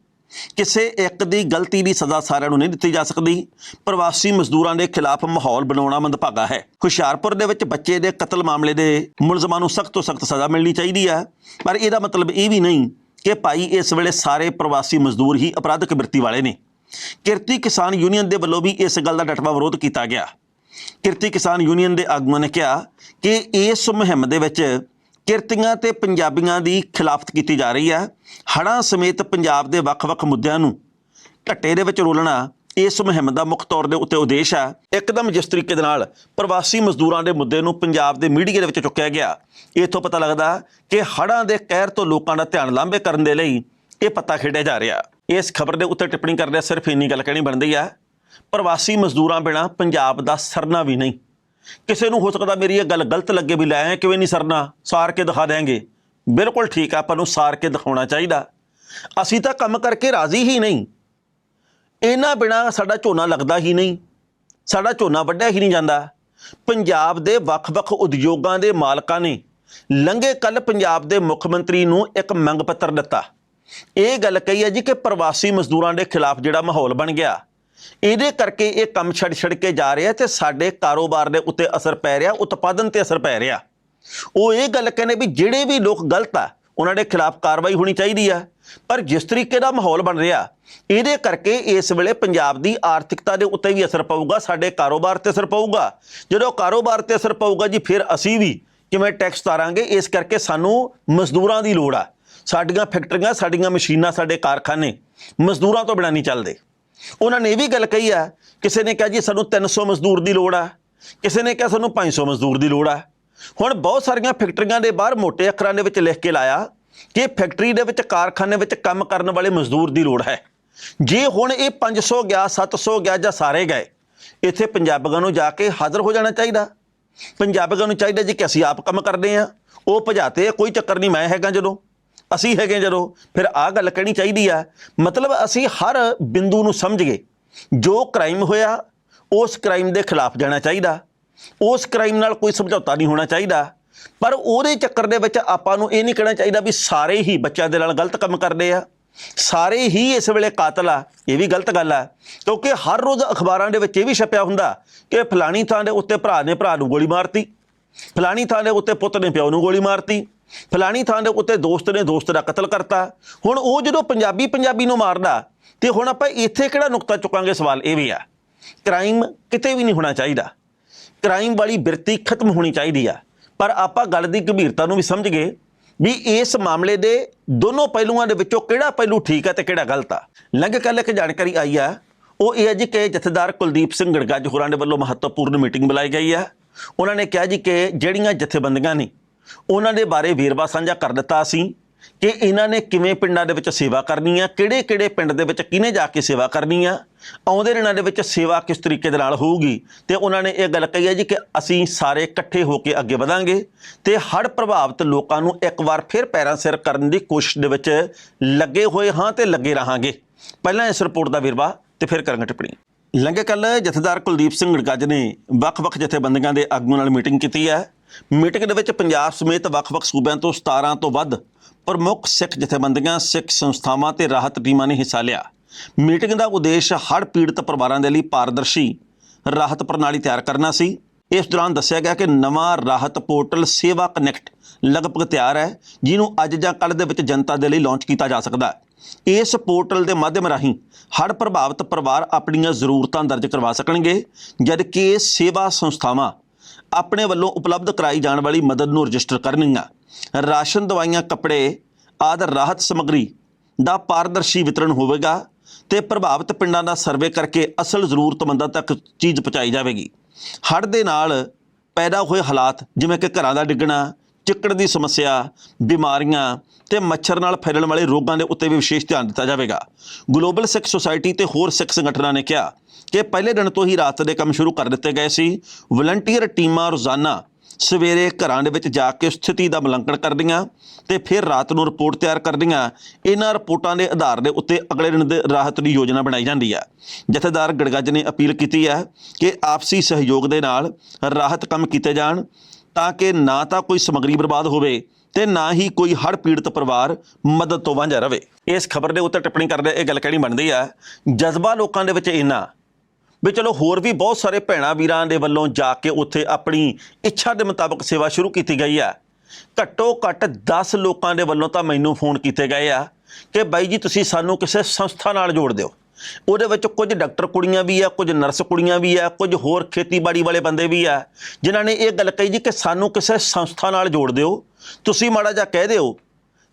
ਕਿਸੇ ਇੱਕ ਦੀ ਗਲਤੀ ਦੀ ਸਜ਼ਾ ਸਾਰਿਆਂ ਨੂੰ ਨਹੀਂ ਦਿੱਤੀ ਜਾ ਸਕਦੀ। ਪ੍ਰਵਾਸੀ ਮਜ਼ਦੂਰਾਂ ਦੇ ਖਿਲਾਫ ਮਾਹੌਲ ਬਣਾਉਣਾ ਮੰਦਭਾਗਾ ਹੈ। ਹੁਸ਼ਿਆਰਪੁਰ ਦੇ ਵਿੱਚ ਬੱਚੇ ਦੇ ਕਤਲ ਮਾਮਲੇ ਦੇ ਮੁਲਜ਼ਮਾਂ ਨੂੰ ਸਖਤ ਤੋਂ ਸਖਤ ਸਜ਼ਾ ਮਿਲਣੀ ਚਾਹੀਦੀ ਹੈ। ਪਰ ਇਹਦਾ ਮਤਲਬ ਇਹ ਵੀ ਨਹੀਂ ਕਿ ਭਾਈ ਇਸ ਵੇਲੇ ਸਾਰੇ ਪ੍ਰਵਾਸੀ ਮਜ਼ਦੂਰ ਹੀ ਅਪਰਾਧਿਕ ਬਿਰਤੀ ਵਾਲੇ ਨੇ। ਕਿਰਤੀ ਕਿਸਾਨ ਯੂਨੀਅਨ ਦੇ ਵੱਲੋਂ ਵੀ ਇਸ ਗੱਲ ਦਾ ਡਟਵਾ ਵਿਰੋਧ ਕੀਤਾ ਗਿਆ। ਕਿਰਤੀ ਕਿਸਾਨ ਯੂਨੀਅਨ ਦੇ ਆਗੂਆਂ ਨੇ ਕਿਹਾ ਕਿ ਇਸ ਮੁਹਿੰਮ ਦੇ ਵਿੱਚ ਕਿਰਤੀਆਂ ਤੇ ਪੰਜਾਬੀਆਂ ਦੀ ਖਿਲਾਫਤ ਕੀਤੀ ਜਾ ਰਹੀ ਹੈ। ਹੜ੍ਹਾਂ ਸਮੇਤ ਪੰਜਾਬ ਦੇ ਵੱਖ-ਵੱਖ ਮੁੱਦਿਆਂ ਨੂੰ ਘੱਟੇ ਦੇ ਵਿੱਚ ਰੋਲਣਾ ਇਸ ਮੁਹਿੰਮ ਦਾ ਮੁੱਖ ਤੌਰ ਦੇ ਉੱਤੇ ਉਦੇਸ਼ ਹੈ। ਇੱਕਦਮ ਜਿਸ ਤਰੀਕੇ ਦੇ ਨਾਲ ਪ੍ਰਵਾਸੀ ਮਜ਼ਦੂਰਾਂ ਦੇ ਮੁੱਦੇ ਨੂੰ ਪੰਜਾਬ ਦੇ ਮੀਡੀਆ ਦੇ ਵਿੱਚ ਚੁੱਕਿਆ ਗਿਆ, ਇਥੋਂ ਪਤਾ ਲੱਗਦਾ ਕਿ ਹੜ੍ਹਾਂ ਦੇ ਕਹਿਰ ਤੋਂ ਲੋਕਾਂ ਦਾ ਧਿਆਨ ਲਾਂਭੇ ਕਰਨ ਦੇ ਲਈ ਇਹ ਪਤਾ ਖੇਡਿਆ ਜਾ ਰਿਹਾ। ਇਸ ਖਬਰ ਦੇ ਉੱਤੇ ਟਿੱਪਣੀ ਕਰਦਿਆਂ ਸਿਰਫ ਇੰਨੀ ਗੱਲ ਕਹਿਣੀ ਬਣਦੀ ਆ ਪ੍ਰਵਾਸੀ ਮਜ਼ਦੂਰਾਂ ਬਿਨਾ ਪੰਜਾਬ ਦਾ ਸਰਨਾ ਵੀ ਨਹੀਂ। ਕਿਸੇ ਨੂੰ ਹੋ ਸਕਦਾ ਮੇਰੀ ਇਹ ਗੱਲ ਗਲਤ ਲੱਗੇ ਵੀ ਲੈ ਆਏ ਕਿਵੇਂ ਨਹੀਂ ਸਰਨਾ? ਸਾਰ ਕੇ ਦਿਖਾ ਦੇਾਂਗੇ ਬਿਲਕੁਲ ਠੀਕ ਆ, ਆਪਾਂ ਨੂੰ ਸਾਰ ਕੇ ਦਿਖਾਉਣਾ ਚਾਹੀਦਾ। ਅਸੀਂ ਤਾਂ ਕੰਮ ਕਰਕੇ ਰਾਜ਼ੀ ਹੀ ਨਹੀਂ। ਇਹਨਾਂ ਬਿਨਾ ਸਾਡਾ ਝੋਨਾ ਲੱਗਦਾ ਹੀ ਨਹੀਂ। ਸਾਡਾ ਝੋਨਾ ਵੱਢਿਆ ਹੀ ਨਹੀਂ ਜਾਂਦਾ। ਪੰਜਾਬ ਦੇ ਵੱਖ-ਵੱਖ ਉਦਯੋਗਾਂ ਦੇ ਮਾਲਕਾਂ ਨੇ ਲੰਘੇ ਕੱਲ ਪੰਜਾਬ ਦੇ ਮੁੱਖ ਮੰਤਰੀ ਨੂੰ ਇੱਕ ਮੰਗ ਪੱਤਰ ਦਿੱਤਾ। ਇਹ ਗੱਲ ਕਹੀ ਹੈ ਜੀ ਕਿ ਪ੍ਰਵਾਸੀ ਮਜ਼ਦੂਰਾਂ ਦੇ ਖਿਲਾਫ ਜਿਹੜਾ ਮਾਹੌਲ ਬਣ ਗਿਆ। ਇਹਦੇ ਕਰਕੇ ਇਹ ਕੰਮ ਛੱਡ ਛੱਡ ਕੇ ਜਾ ਰਿਹਾ ਤੇ ਸਾਡੇ ਕਾਰੋਬਾਰ ਦੇ ਉੱਤੇ ਅਸਰ ਪੈ ਰਿਹਾ, ਉਤਪਾਦਨ ਤੇ ਅਸਰ ਪੈ ਰਿਹਾ। ਉਹ ਇਹ ਗੱਲ ਕਹਿੰਦੇ ਵੀ ਜਿਹੜੇ ਵੀ ਲੋਕ ਗਲਤ ਆ, ਉਹਨਾਂ ਦੇ ਖਿਲਾਫ ਕਾਰਵਾਈ ਹੋਣੀ ਚਾਹੀਦੀ ਆ। ਪਰ ਜਿਸ ਤਰੀਕੇ ਦਾ ਮਾਹੌਲ ਬਣ ਰਿਹਾ, ਇਹਦੇ ਕਰਕੇ ਇਸ ਵੇਲੇ ਪੰਜਾਬ ਦੀ ਆਰਥਿਕਤਾ ਦੇ ਉੱਤੇ ਵੀ ਅਸਰ ਪਊਗਾ, ਸਾਡੇ ਕਾਰੋਬਾਰ ਤੇ ਅਸਰ ਪਊਗਾ। ਜਦੋਂ ਕਾਰੋਬਾਰ ਤੇ ਅਸਰ ਪਊਗਾ ਜੀ, ਫਿਰ ਅਸੀਂ ਵੀ ਕਿਵੇਂ ਟੈਕਸ ਤਾਰਾਂਗੇ, ਇਸ ਕਰਕੇ ਸਾਨੂੰ ਮਜ਼ਦੂਰਾਂ ਦੀ ਲੋੜ ਆ। ਸਾਡੀਆਂ ਫੈਕਟਰੀਆਂ, ਸਾਡੀਆਂ ਮਸ਼ੀਨਾਂ ਸਾਡੇ ਕਾਰਖਾਨੇ ਮਜ਼ਦੂਰਾਂ ਤੋਂ ਬਿਨਾਂ ਨਹੀਂ ਚੱਲਦੇ। ਉਹਨਾਂ ਨੇ ਇਹ ਵੀ ਗੱਲ ਕਹੀ ਆ, ਕਿਸੇ ਨੇ ਕਿਹਾ ਜੀ ਸਾਨੂੰ 300 ਮਜ਼ਦੂਰ ਦੀ ਲੋੜ ਆ, ਕਿਸੇ ਨੇ ਕਿਹਾ ਸਾਨੂੰ 500 ਮਜ਼ਦੂਰ ਦੀ ਲੋੜ ਆ। ਹੁਣ ਬਹੁਤ ਸਾਰੀਆਂ ਫੈਕਟਰੀਆਂ ਦੇ ਬਾਹਰ ਮੋٹے ਅੱਖਰਾਂ ਦੇ ਵਿੱਚ ਲਿਖ ਕੇ ਲਾਇਆ ਕਿ ਫੈਕਟਰੀ ਦੇ ਵਿੱਚ ਕਾਰਖਾਨੇ ਵਿੱਚ ਕੰਮ ਕਰਨ ਵਾਲੇ ਮਜ਼ਦੂਰ ਦੀ ਲੋੜ ਹੈ। ਜੇ ਹੁਣ ਇਹ 500 ਗਿਆ 700 ਗਿਆ ਜਾਂ ਸਾਰੇ ਗਏ, ਇੱਥੇ ਪੰਜਾਬੀਆਂ ਨੂੰ ਜਾ ਕੇ ਹਾਜ਼ਰ ਹੋ ਜਾਣਾ ਚਾਹੀਦਾ। ਪੰਜਾਬੀਆਂ ਨੂੰ ਚਾਹੀਦਾ ਜੀ ਕਿ ਅਸੀਂ ਆਪ ਕੰਮ ਕਰਦੇ ਆ ਉਹ ਭਜਾਤੇ ਕੋਈ ਚੱਕਰ ਨਹੀਂ, ਮੈਂ ਹੈਗਾ ਜਦੋਂ। ਅਸੀਂ ਹੈਗੇ ਜਦੋਂ, ਫਿਰ ਆਹ ਗੱਲ ਕਹਿਣੀ ਚਾਹੀਦੀ ਆ। ਮਤਲਬ ਅਸੀਂ ਹਰ ਬਿੰਦੂ ਨੂੰ ਸਮਝ ਗਏ। ਜੋ ਕ੍ਰਾਈਮ ਹੋਇਆ, ਉਸ ਕ੍ਰਾਈਮ ਦੇ ਖਿਲਾਫ ਜਾਣਾ ਚਾਹੀਦਾ। ਉਸ ਕ੍ਰਾਈਮ ਨਾਲ ਕੋਈ ਸਮਝੌਤਾ ਨਹੀਂ ਹੋਣਾ ਚਾਹੀਦਾ। ਪਰ ਉਹਦੇ ਚੱਕਰ ਦੇ ਵਿੱਚ ਆਪਾਂ ਨੂੰ ਇਹ ਨਹੀਂ ਕਹਿਣਾ ਚਾਹੀਦਾ ਵੀ ਸਾਰੇ ਹੀ ਬੱਚਿਆਂ ਦੇ ਨਾਲ ਗਲਤ ਕੰਮ ਕਰਦੇ ਆ। ਸਾਰੇ ਹੀ ਇਸ ਵੇਲੇ ਕਾਤਲ ਆ। ਇਹ ਵੀ ਗਲਤ ਗੱਲ ਆ। ਕਿਉਂਕਿ ਹਰ ਰੋਜ਼ ਅਖਬਾਰਾਂ ਦੇ ਵਿੱਚ ਇਹ ਵੀ ਛਪਿਆ ਹੁੰਦਾ ਕਿ ਫਲਾਣੀ ਥਾਂ ਦੇ ਉੱਤੇ ਭਰਾ ਨੇ ਭਰਾ ਨੂੰ ਗੋਲੀ ਮਾਰਤੀ। ਫਲਾਣੀ ਥਾਂ ਦੇ ਉੱਤੇ ਪੁੱਤ ਨੇ ਪਿਓ ਨੂੰ ਗੋਲੀ ਮਾਰਤੀ। ਫਲਾਣੀ ਥਾਂ ਦੇ ਉੱਤੇ ਦੋਸਤ ਨੇ ਦੋਸਤ ਦਾ ਕਤਲ ਕਰਤਾ। ਹੁਣ ਉਹ ਜਦੋਂ ਪੰਜਾਬੀ ਪੰਜਾਬੀ ਨੂੰ ਮਾਰਦਾ, ਤੇ ਹੁਣ ਆਪਾਂ ਇੱਥੇ ਕਿਹੜਾ ਨੁਕਤਾ ਚੁੱਕਾਂਗੇ? ਸਵਾਲ ਇਹ ਵੀ ਆ। ਕ੍ਰਾਈਮ ਕਿਤੇ ਵੀ ਨਹੀਂ ਹੋਣਾ ਚਾਹੀਦਾ। ਕ੍ਰਾਈਮ ਵਾਲੀ ਬਿਰਤੀ ਖਤਮ ਹੋਣੀ ਚਾਹੀਦੀ ਆ। ਪਰ ਆਪਾਂ ਗੱਲ ਦੀ ਗੰਭੀਰਤਾ ਨੂੰ ਵੀ ਸਮਝ ਗਏ ਵੀ ਇਸ ਮਾਮਲੇ ਦੇ ਦੋਨੋਂ ਪਹਿਲੂਆਂ ਦੇ ਵਿੱਚੋਂ ਕਿਹੜਾ ਪਹਿਲੂ ਠੀਕ ਹੈ ਤੇ ਕਿਹੜਾ ਗਲਤ ਆ। ਲੰਘ ਕੱਲ ਇੱਕ ਜਾਣਕਾਰੀ ਆਈ ਆ, ਉਹ ਇਹ ਹੈ ਜੀ ਕਿ ਜਥੇਦਾਰ ਕੁਲਦੀਪ ਸਿੰਘ ਗੜਗੱਜ ਹੋਰਾਂ ਦੇ ਵੱਲੋਂ ਮਹੱਤਵਪੂਰਨ ਮੀਟਿੰਗ ਬੁਲਾਈ ਗਈ ਆ। ਉਹਨਾਂ ਨੇ ਕਿਹਾ ਜੀ ਕਿ ਜਿਹੜੀਆਂ ਜਥੇਬੰਦੀਆਂ ਨੇ, ਉਹਨਾਂ ਦੇ ਬਾਰੇ ਵੇਰਵਾ ਸਾਂਝਾ ਕਰ ਦਿੱਤਾ ਅਸੀਂ ਕਿ ਇਹਨਾਂ ਨੇ ਕਿਵੇਂ ਪਿੰਡਾਂ ਦੇ ਵਿੱਚ ਸੇਵਾ ਕਰਨੀ ਆ ਕਿਹੜੇ ਕਿਹੜੇ ਪਿੰਡ ਦੇ ਵਿੱਚ ਕਿਹਨੇ ਜਾ ਕੇ ਸੇਵਾ ਕਰਨੀ ਆ, ਆਉਂਦੇ ਦਿਨਾਂ ਦੇ ਵਿੱਚ ਸੇਵਾ ਕਿਸ ਤਰੀਕੇ ਦੇ ਨਾਲ ਹੋਊਗੀ ਤੇ ਉਹਨਾਂ ਨੇ ਇਹ ਗੱਲ ਕਹੀ ਹੈ ਜੀ ਕਿ ਅਸੀਂ ਸਾਰੇ ਇਕੱਠੇ ਹੋ ਕੇ ਅੱਗੇ ਵਧਾਂਗੇ ਤੇ ਹੜ੍ਹ ਪ੍ਰਭਾਵਿਤ ਲੋਕਾਂ ਨੂੰ ਇੱਕ ਵਾਰ ਫਿਰ ਪੈਰਾਂ ਸਿਰ ਕਰਨ ਦੀ ਕੋਸ਼ਿਸ਼ ਦੇ ਵਿੱਚ ਲੱਗੇ ਹੋਏ ਹਾਂ ਤੇ ਲੱਗੇ ਰਹਾਂਗੇ। ਪਹਿਲਾਂ ਇਸ ਰਿਪੋਰਟ ਦਾ ਵੇਰਵਾ ਤੇ ਫਿਰ ਕਰਾਂਗੇ ਟਿੱਪਣੀ। ਲੰਘੇ ਕੱਲ ਜਥੇਦਾਰ ਕੁਲਦੀਪ ਸਿੰਘ ਗੜਗੱਜ ਨੇ ਵੱਖ-ਵੱਖ ਜਥੇਬੰਦੀਆਂ ਦੇ ਆਗੂਆਂ ਨਾਲ ਮੀਟਿੰਗ ਕੀਤੀ ਹੈ। ਮੀਟਿੰਗ ਦੇ ਵਿੱਚ ਪੰਜਾਬ ਸਮੇਤ ਵੱਖ-ਵੱਖ ਸੂਬਿਆਂ ਤੋਂ 17 ਤੋਂ ਵੱਧ ਪ੍ਰਮੁੱਖ ਸਿੱਖ ਜਥੇਬੰਦੀਆਂ, ਸਿੱਖ ਸੰਸਥਾਵਾਂ ਤੇ ਰਾਹਤ ਟੀਮਾਂ ਨੇ ਹਿੱਸਾ ਲਿਆ। ਮੀਟਿੰਗ ਦਾ ਉਦੇਸ਼ ਹੜ੍ਹ ਪੀੜਤ ਪਰਿਵਾਰਾਂ ਦੇ ਲਈ ਪਾਰਦਰਸ਼ੀ ਰਾਹਤ ਪ੍ਰਣਾਲੀ ਤਿਆਰ ਕਰਨਾ ਸੀ। ਇਸ ਦੌਰਾਨ ਦੱਸਿਆ ਗਿਆ ਕਿ ਨਵਾਂ ਰਾਹਤ ਪੋਰਟਲ ਸੇਵਾ ਕਨੈਕਟ ਲਗਭਗ ਤਿਆਰ ਹੈ, ਜਿਹਨੂੰ ਅੱਜ ਜਾਂ ਕੱਲ੍ਹ ਦੇ ਵਿੱਚ ਜਨਤਾ ਦੇ ਲਈ ਲਾਂਚ ਕੀਤਾ ਜਾ ਸਕਦਾ ਹੈ। ਇਸ ਪੋਰਟਲ ਦੇ ਮਾਧਿਅਮ ਰਾਹੀਂ ਹੜ੍ਹ ਪ੍ਰਭਾਵਿਤ ਪਰਿਵਾਰ ਆਪਣੀਆਂ ਜ਼ਰੂਰਤਾਂ ਦਰਜ ਕਰਵਾ ਸਕਣਗੇ ਜਦਕਿ ਸੇਵਾ ਸੰਸਥਾਵਾਂ ਆਪਣੇ ਵੱਲੋਂ ਉਪਲਬਧ ਕਰਾਈ ਜਾਣ ਵਾਲੀ ਮਦਦ ਨੂੰ ਰਜਿਸਟਰ ਕਰਨਗੀਆਂ। ਰਾਸ਼ਨ, ਦਵਾਈਆਂ, ਕੱਪੜੇ ਆਦਿ ਰਾਹਤ ਸਮੱਗਰੀ ਦਾ ਪਾਰਦਰਸ਼ੀ ਵਿਤਰਣ ਹੋਵੇਗਾ ਤੇ ਪ੍ਰਭਾਵਿਤ ਪਿੰਡਾਂ ਦਾ ਸਰਵੇ ਕਰਕੇ ਅਸਲ ਜ਼ਰੂਰਤਮੰਦਾਂ ਤੱਕ ਚੀਜ਼ ਪਹੁੰਚਾਈ ਜਾਵੇਗੀ। ਹੜ੍ਹ ਦੇ ਨਾਲ ਪੈਦਾ ਹੋਏ ਹਾਲਾਤ ਜਿਵੇਂ ਕਿ ਘਰਾਂ ਦਾ ਡਿੱਗਣਾ ਚਿੱਕੜ ਦੀ ਸਮੱਸਿਆ, ਬਿਮਾਰੀਆਂ ਤੇ ਮੱਛਰ ਨਾਲ ਫੈਲਣ ਵਾਲੇ ਰੋਗਾਂ ਦੇ ਉੱਤੇ ਵੀ ਵਿਸ਼ੇਸ਼ ਧਿਆਨ ਦਿੱਤਾ ਜਾਵੇਗਾ। ਗਲੋਬਲ ਸਿੱਖ ਸੁਸਾਇਟੀ ਤੇ ਹੋਰ ਸਿੱਖ ਸੰਗਠਨਾਂ ਨੇ ਕਿਹਾ ਕਿ ਪਹਿਲੇ ਦਿਨ ਤੋਂ ਹੀ ਰਾਤ ਦੇ ਕੰਮ ਸ਼ੁਰੂ ਕਰ ਦਿੱਤੇ ਗਏ ਸੀ। ਵਲੰਟੀਅਰ ਟੀਮਾਂ ਰੋਜ਼ਾਨਾ ਸਵੇਰੇ ਘਰਾਂ ਦੇ ਵਿੱਚ ਜਾ ਕੇ ਸਥਿਤੀ ਦਾ ਮੁਲਾਂਕਣ ਕਰਦੀਆਂ ਤੇ ਫਿਰ ਰਾਤ ਨੂੰ ਰਿਪੋਰਟ ਤਿਆਰ ਕਰਦੀਆਂ। ਇਹਨਾਂ ਰਿਪੋਰਟਾਂ ਦੇ ਆਧਾਰ ਦੇ ਉੱਤੇ ਅਗਲੇ ਦਿਨ ਦੇ ਰਾਹਤ ਦੀ ਯੋਜਨਾ ਬਣਾਈ ਜਾਂਦੀ ਹੈ। ਜਥੇਦਾਰ ਗੜਗੱਜ ਨੇ ਅਪੀਲ ਕੀਤੀ ਹੈ ਕਿ ਆਪਸੀ ਸਹਿਯੋਗ ਦੇ ਨਾਲ ਰਾਹਤ ਕੰਮ ਕੀਤੇ ਜਾਣ। ਤਾਂ ਕਿ ਨਾ ਤਾਂ ਕੋਈ ਸਮੱਗਰੀ ਬਰਬਾਦ ਹੋਵੇ ਤੇ ਨਾ ਹੀ ਕੋਈ ਹੜ੍ਹ ਪੀੜਤ ਪਰਿਵਾਰ ਮਦਦ ਤੋਂ ਵਾਂਝਾ ਰਵੇ। ਇਸ ਖਬਰ ਦੇ ਉੱਤੇ ਟਿੱਪਣੀ ਕਰਦੇ ਇਹ ਗੱਲ ਕਹਿਣੀ ਬਣਦੀ ਆ? ਜਜ਼ਬਾ ਲੋਕਾਂ ਦੇ ਵਿੱਚ ਇੰਨਾ ਵੀ ਚਲੋ ਹੋਰ ਵੀ ਬਹੁਤ ਸਾਰੇ ਭੈਣਾ ਵੀਰਾਂ ਦੇ ਵੱਲੋਂ ਜਾ ਕੇ ਉੱਥੇ ਆਪਣੀ ਇੱਛਾ ਦੇ ਮੁਤਾਬਕ ਸੇਵਾ ਸ਼ੁਰੂ ਕੀਤੀ ਗਈ ਆ। ਘੱਟੋ ਘੱਟ 10 ਲੋਕਾਂ ਦੇ ਵੱਲੋਂ ਤਾਂ ਮੈਨੂੰ ਫੋਨ ਕੀਤੇ ਗਏ ਆ ਕਿ ਬਾਈ ਜੀ ਤੁਸੀਂ ਸਾਨੂੰ ਕਿਸੇ ਸੰਸਥਾ ਨਾਲ ਜੋੜ ਦਿਓ। ਉਹਦੇ ਵਿੱਚ ਕੁਝ ਡਾਕਟਰ ਕੁੜੀਆਂ ਵੀ ਆ, ਕੁਝ ਨਰਸ ਕੁੜੀਆਂ ਵੀ ਆ, ਕੁਝ ਹੋਰ ਖੇਤੀਬਾੜੀ ਵਾਲੇ ਬੰਦੇ ਵੀ ਆ, ਜਿਨ੍ਹਾਂ ਨੇ ਇਹ ਗੱਲ ਕਹੀ ਜੀ ਕਿ ਸਾਨੂੰ ਕਿਸੇ ਸੰਸਥਾ ਨਾਲ ਜੋੜ ਦਿਓ। ਤੁਸੀਂ ਮਾੜਾ ਜਿਹਾ ਕਹਿ ਦਿਓ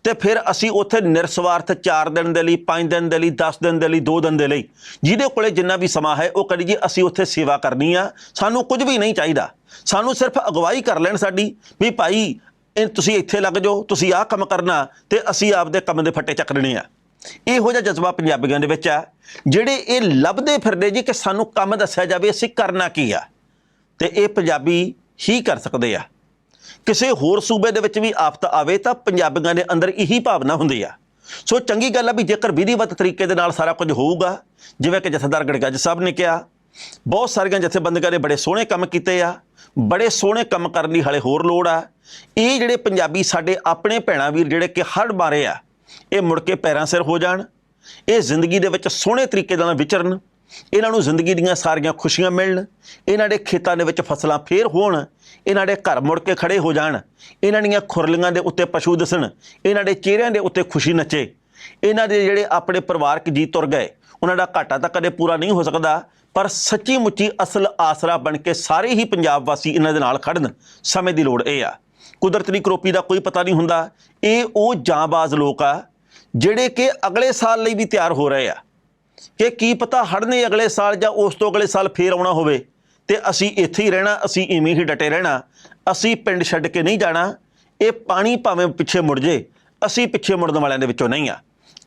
ਤੇ ਫਿਰ ਅਸੀਂ ਉੱਥੇ ਨਿਰਸਵਾਰਥ 4 ਦਿਨ ਦੇ ਲਈ 5 ਦਿਨ ਦੇ ਲਈ 10 ਦਿਨ ਦੇ ਲਈ 2 ਦਿਨ ਦੇ ਲਈ, ਜਿਹਦੇ ਕੋਲੇ ਜਿੰਨਾ ਵੀ ਸਮਾਂ ਹੈ, ਉਹ ਕਰੀ ਜੀ ਅਸੀਂ ਉੱਥੇ ਸੇਵਾ ਕਰਨੀ ਆ। ਸਾਨੂੰ ਕੁਝ ਵੀ ਨਹੀਂ ਚਾਹੀਦਾ। ਸਾਨੂੰ ਸਿਰਫ ਅਗਵਾਈ ਕਰ ਲੈਣ ਸਾਡੀ ਵੀ ਭਾਈ, ਇਹ ਤੁਸੀਂ ਇੱਥੇ ਲੱਗ ਜਾਓ, ਤੁਸੀਂ ਆਹ ਕੰਮ ਕਰਨਾ ਤੇ ਅਸੀਂ ਆਪਦੇ ਕੰਮ ਦੇ ਫੱਟੇ ਚੱਕਣੇ ਆ। ਇਹੋ ਜਿਹਾ ਜਜ਼ਬਾ ਪੰਜਾਬੀਆਂ ਦੇ ਵਿੱਚ ਆ, ਜਿਹੜੇ ਇਹ ਲੱਭਦੇ ਫਿਰਦੇ ਜੀ ਕਿ ਸਾਨੂੰ ਕੰਮ ਦੱਸਿਆ ਜਾਵੇ, ਅਸੀਂ ਕਰਨਾ ਕੀ ਆ? ਤੇ ਇਹ ਪੰਜਾਬੀ ਹੀ ਕਰ ਸਕਦੇ ਆ। ਕਿਸੇ ਹੋਰ ਸੂਬੇ ਦੇ ਵਿੱਚ ਵੀ ਆਫਤ ਆਵੇ ਤਾਂ ਪੰਜਾਬੀਆਂ ਦੇ ਅੰਦਰ ਇਹੀ ਭਾਵਨਾ ਹੁੰਦੀ ਆ। ਸੋ ਚੰਗੀ ਗੱਲ ਆ ਵੀ ਜੇਕਰ ਵਿਧੀਵਤ ਤਰੀਕੇ ਦੇ ਨਾਲ ਸਾਰਾ ਕੁਝ ਹੋਊਗਾ, ਜਿਵੇਂ ਕਿ ਜਥੇਦਾਰ ਗੜਗੱਜ ਸਾਹਿਬ ਨੇ ਕਿਹਾ, ਬਹੁਤ ਸਾਰੀਆਂ ਜਥੇਬੰਦੀਆਂ ਨੇ ਬੜੇ ਸੋਹਣੇ ਕੰਮ ਕੀਤੇ ਆ, ਬੜੇ ਸੋਹਣੇ ਕੰਮ ਕਰਨ ਦੀ ਹਲੇ ਹੋਰ ਲੋੜ ਆ। ਇਹ ਜਿਹੜੇ ਪੰਜਾਬੀ ਸਾਡੇ ਆਪਣੇ ਭੈਣਾ ਵੀਰ ਜਿਹੜੇ ਕਿ ਹੜ ਮਾਰੇ ਆ ਇਹ ਮੁੜ ਕੇ ਪੈਰਾਂ ਸਿਰ ਹੋ ਜਾਣ, ਇਹ ਜ਼ਿੰਦਗੀ ਦੇ ਵਿੱਚ ਸੋਹਣੇ ਤਰੀਕੇ ਨਾਲ ਵਿਚਰਨ, ਇਹਨਾਂ ਨੂੰ ਜ਼ਿੰਦਗੀ ਦੀਆਂ ਸਾਰੀਆਂ ਖੁਸ਼ੀਆਂ ਮਿਲਣ, ਇਹਨਾਂ ਦੇ ਖੇਤਾਂ ਦੇ ਵਿੱਚ ਫਸਲਾਂ ਫੇਰ ਹੋਣ, ਇਹਨਾਂ ਦੇ ਘਰ ਮੁੜ ਕੇ ਖੜੇ ਹੋ ਜਾਣ, ਇਹਨਾਂ ਦੀਆਂ ਖੁਰਲੀਆਂ ਦੇ ਉੱਤੇ ਪਸ਼ੂ ਦਿਸਣ, ਇਹਨਾਂ ਦੇ ਚਿਹਰਿਆਂ ਦੇ ਉੱਤੇ ਖੁਸ਼ੀ ਨੱਚੇ, ਇਹਨਾਂ ਦੇ ਜਿਹੜੇ ਆਪਣੇ ਪਰਿਵਾਰਕ ਜੀ ਤੁਰ ਗਏ, ਉਹਨਾਂ ਦਾ ਘਾਟਾ ਤਾਂ ਕਦੇ ਪੂਰਾ ਨਹੀਂ ਹੋ ਸਕਦਾ, ਪਰ ਸੱਚੀ ਮੁੱਚੀ ਅਸਲ ਆਸਰਾ ਬਣ ਕੇ ਸਾਰੇ ਹੀ ਪੰਜਾਬ ਵਾਸੀ ਇਹਨਾਂ ਦੇ ਨਾਲ ਖੜਨ ਸਮੇਂ ਦੀ ਲੋੜ ਇਹ ਆ। ਕੁਦਰਤ ਦੀ ਕਰੋਪੀ ਦਾ ਕੋਈ ਪਤਾ ਨਹੀਂ ਹੁੰਦਾ। ਇਹ ਉਹ ਜਾਂਬਾਜ਼ ਲੋਕ ਆ, ਜਿਹੜੇ ਕਿ ਅਗਲੇ ਸਾਲ ਲਈ ਵੀ ਤਿਆਰ ਹੋ ਰਹੇ ਆ। ਕਿ ਕੀ ਪਤਾ ਹੜ੍ਹ ਨੇ ਅਗਲੇ ਸਾਲ ਜਾਂ ਉਸ ਤੋਂ ਅਗਲੇ ਸਾਲ ਫੇਰ ਆਉਣਾ ਹੋਵੇ। ਤੇ ਅਸੀਂ ਇੱਥੇ ਹੀ ਰਹਿਣਾ, ਅਸੀਂ ਇਵੇਂ ਹੀ ਡਟੇ ਰਹਿਣਾ। ਅਸੀਂ ਪਿੰਡ ਛੱਡ ਕੇ ਨਹੀਂ ਜਾਣਾ। ਇਹ ਪਾਣੀ ਭਾਵੇਂ ਪਿੱਛੇ ਮੁੜ ਜੇ, ਅਸੀਂ ਪਿੱਛੇ ਮੁੜਨ ਵਾਲਿਆਂ ਦੇ ਵਿੱਚੋਂ ਨਹੀਂ ਆ।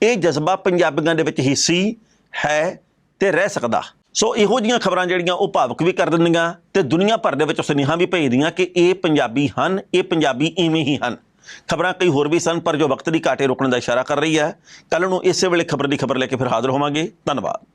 ਇਹ ਜਜ਼ਬਾ ਪੰਜਾਬੀਆਂ ਦੇ ਵਿੱਚ ਹੀ ਸੀ, ਹੈ ਤੇ ਰਹਿ ਸਕਦਾ। ਸੋ ਇਹੋ ਜੀਆਂ ਖਬਰਾਂ ਜਿਹੜੀਆਂ ਉਹ ਭਾਵਕ ਵੀ ਕਰ ਦਿੰਦੀਆਂ ਤੇ ਦੁਨੀਆ ਭਰ ਦੇ ਵਿੱਚ ਸੁਨੇਹਾ ਵੀ ਭੇਜਦੀਆਂ ਕਿ ਇਹ ਪੰਜਾਬੀ ਹਨ, ਇਹ ਪੰਜਾਬੀ ਇਵੇਂ ਹੀ ਹਨ। ਖਬਰਾਂ ਕਈ ਹੋਰ ਵੀ ਸਨ, ਪਰ ਜੋ ਵਕਤ ਦੀ ਕਾਟੇ ਰੋਕਣ ਦਾ ਇਸ਼ਾਰਾ ਕਰ ਰਹੀ ਹੈ ਕੱਲ ਨੂੰ ਇਸੇ ਵੇਲੇ ਖਬਰ ਦੀ ਖਬਰ ਲੈ ਕੇ ਫਿਰ ਹਾਜ਼ਰ ਹੋਵਾਂਗੇ। ਧੰਨਵਾਦ।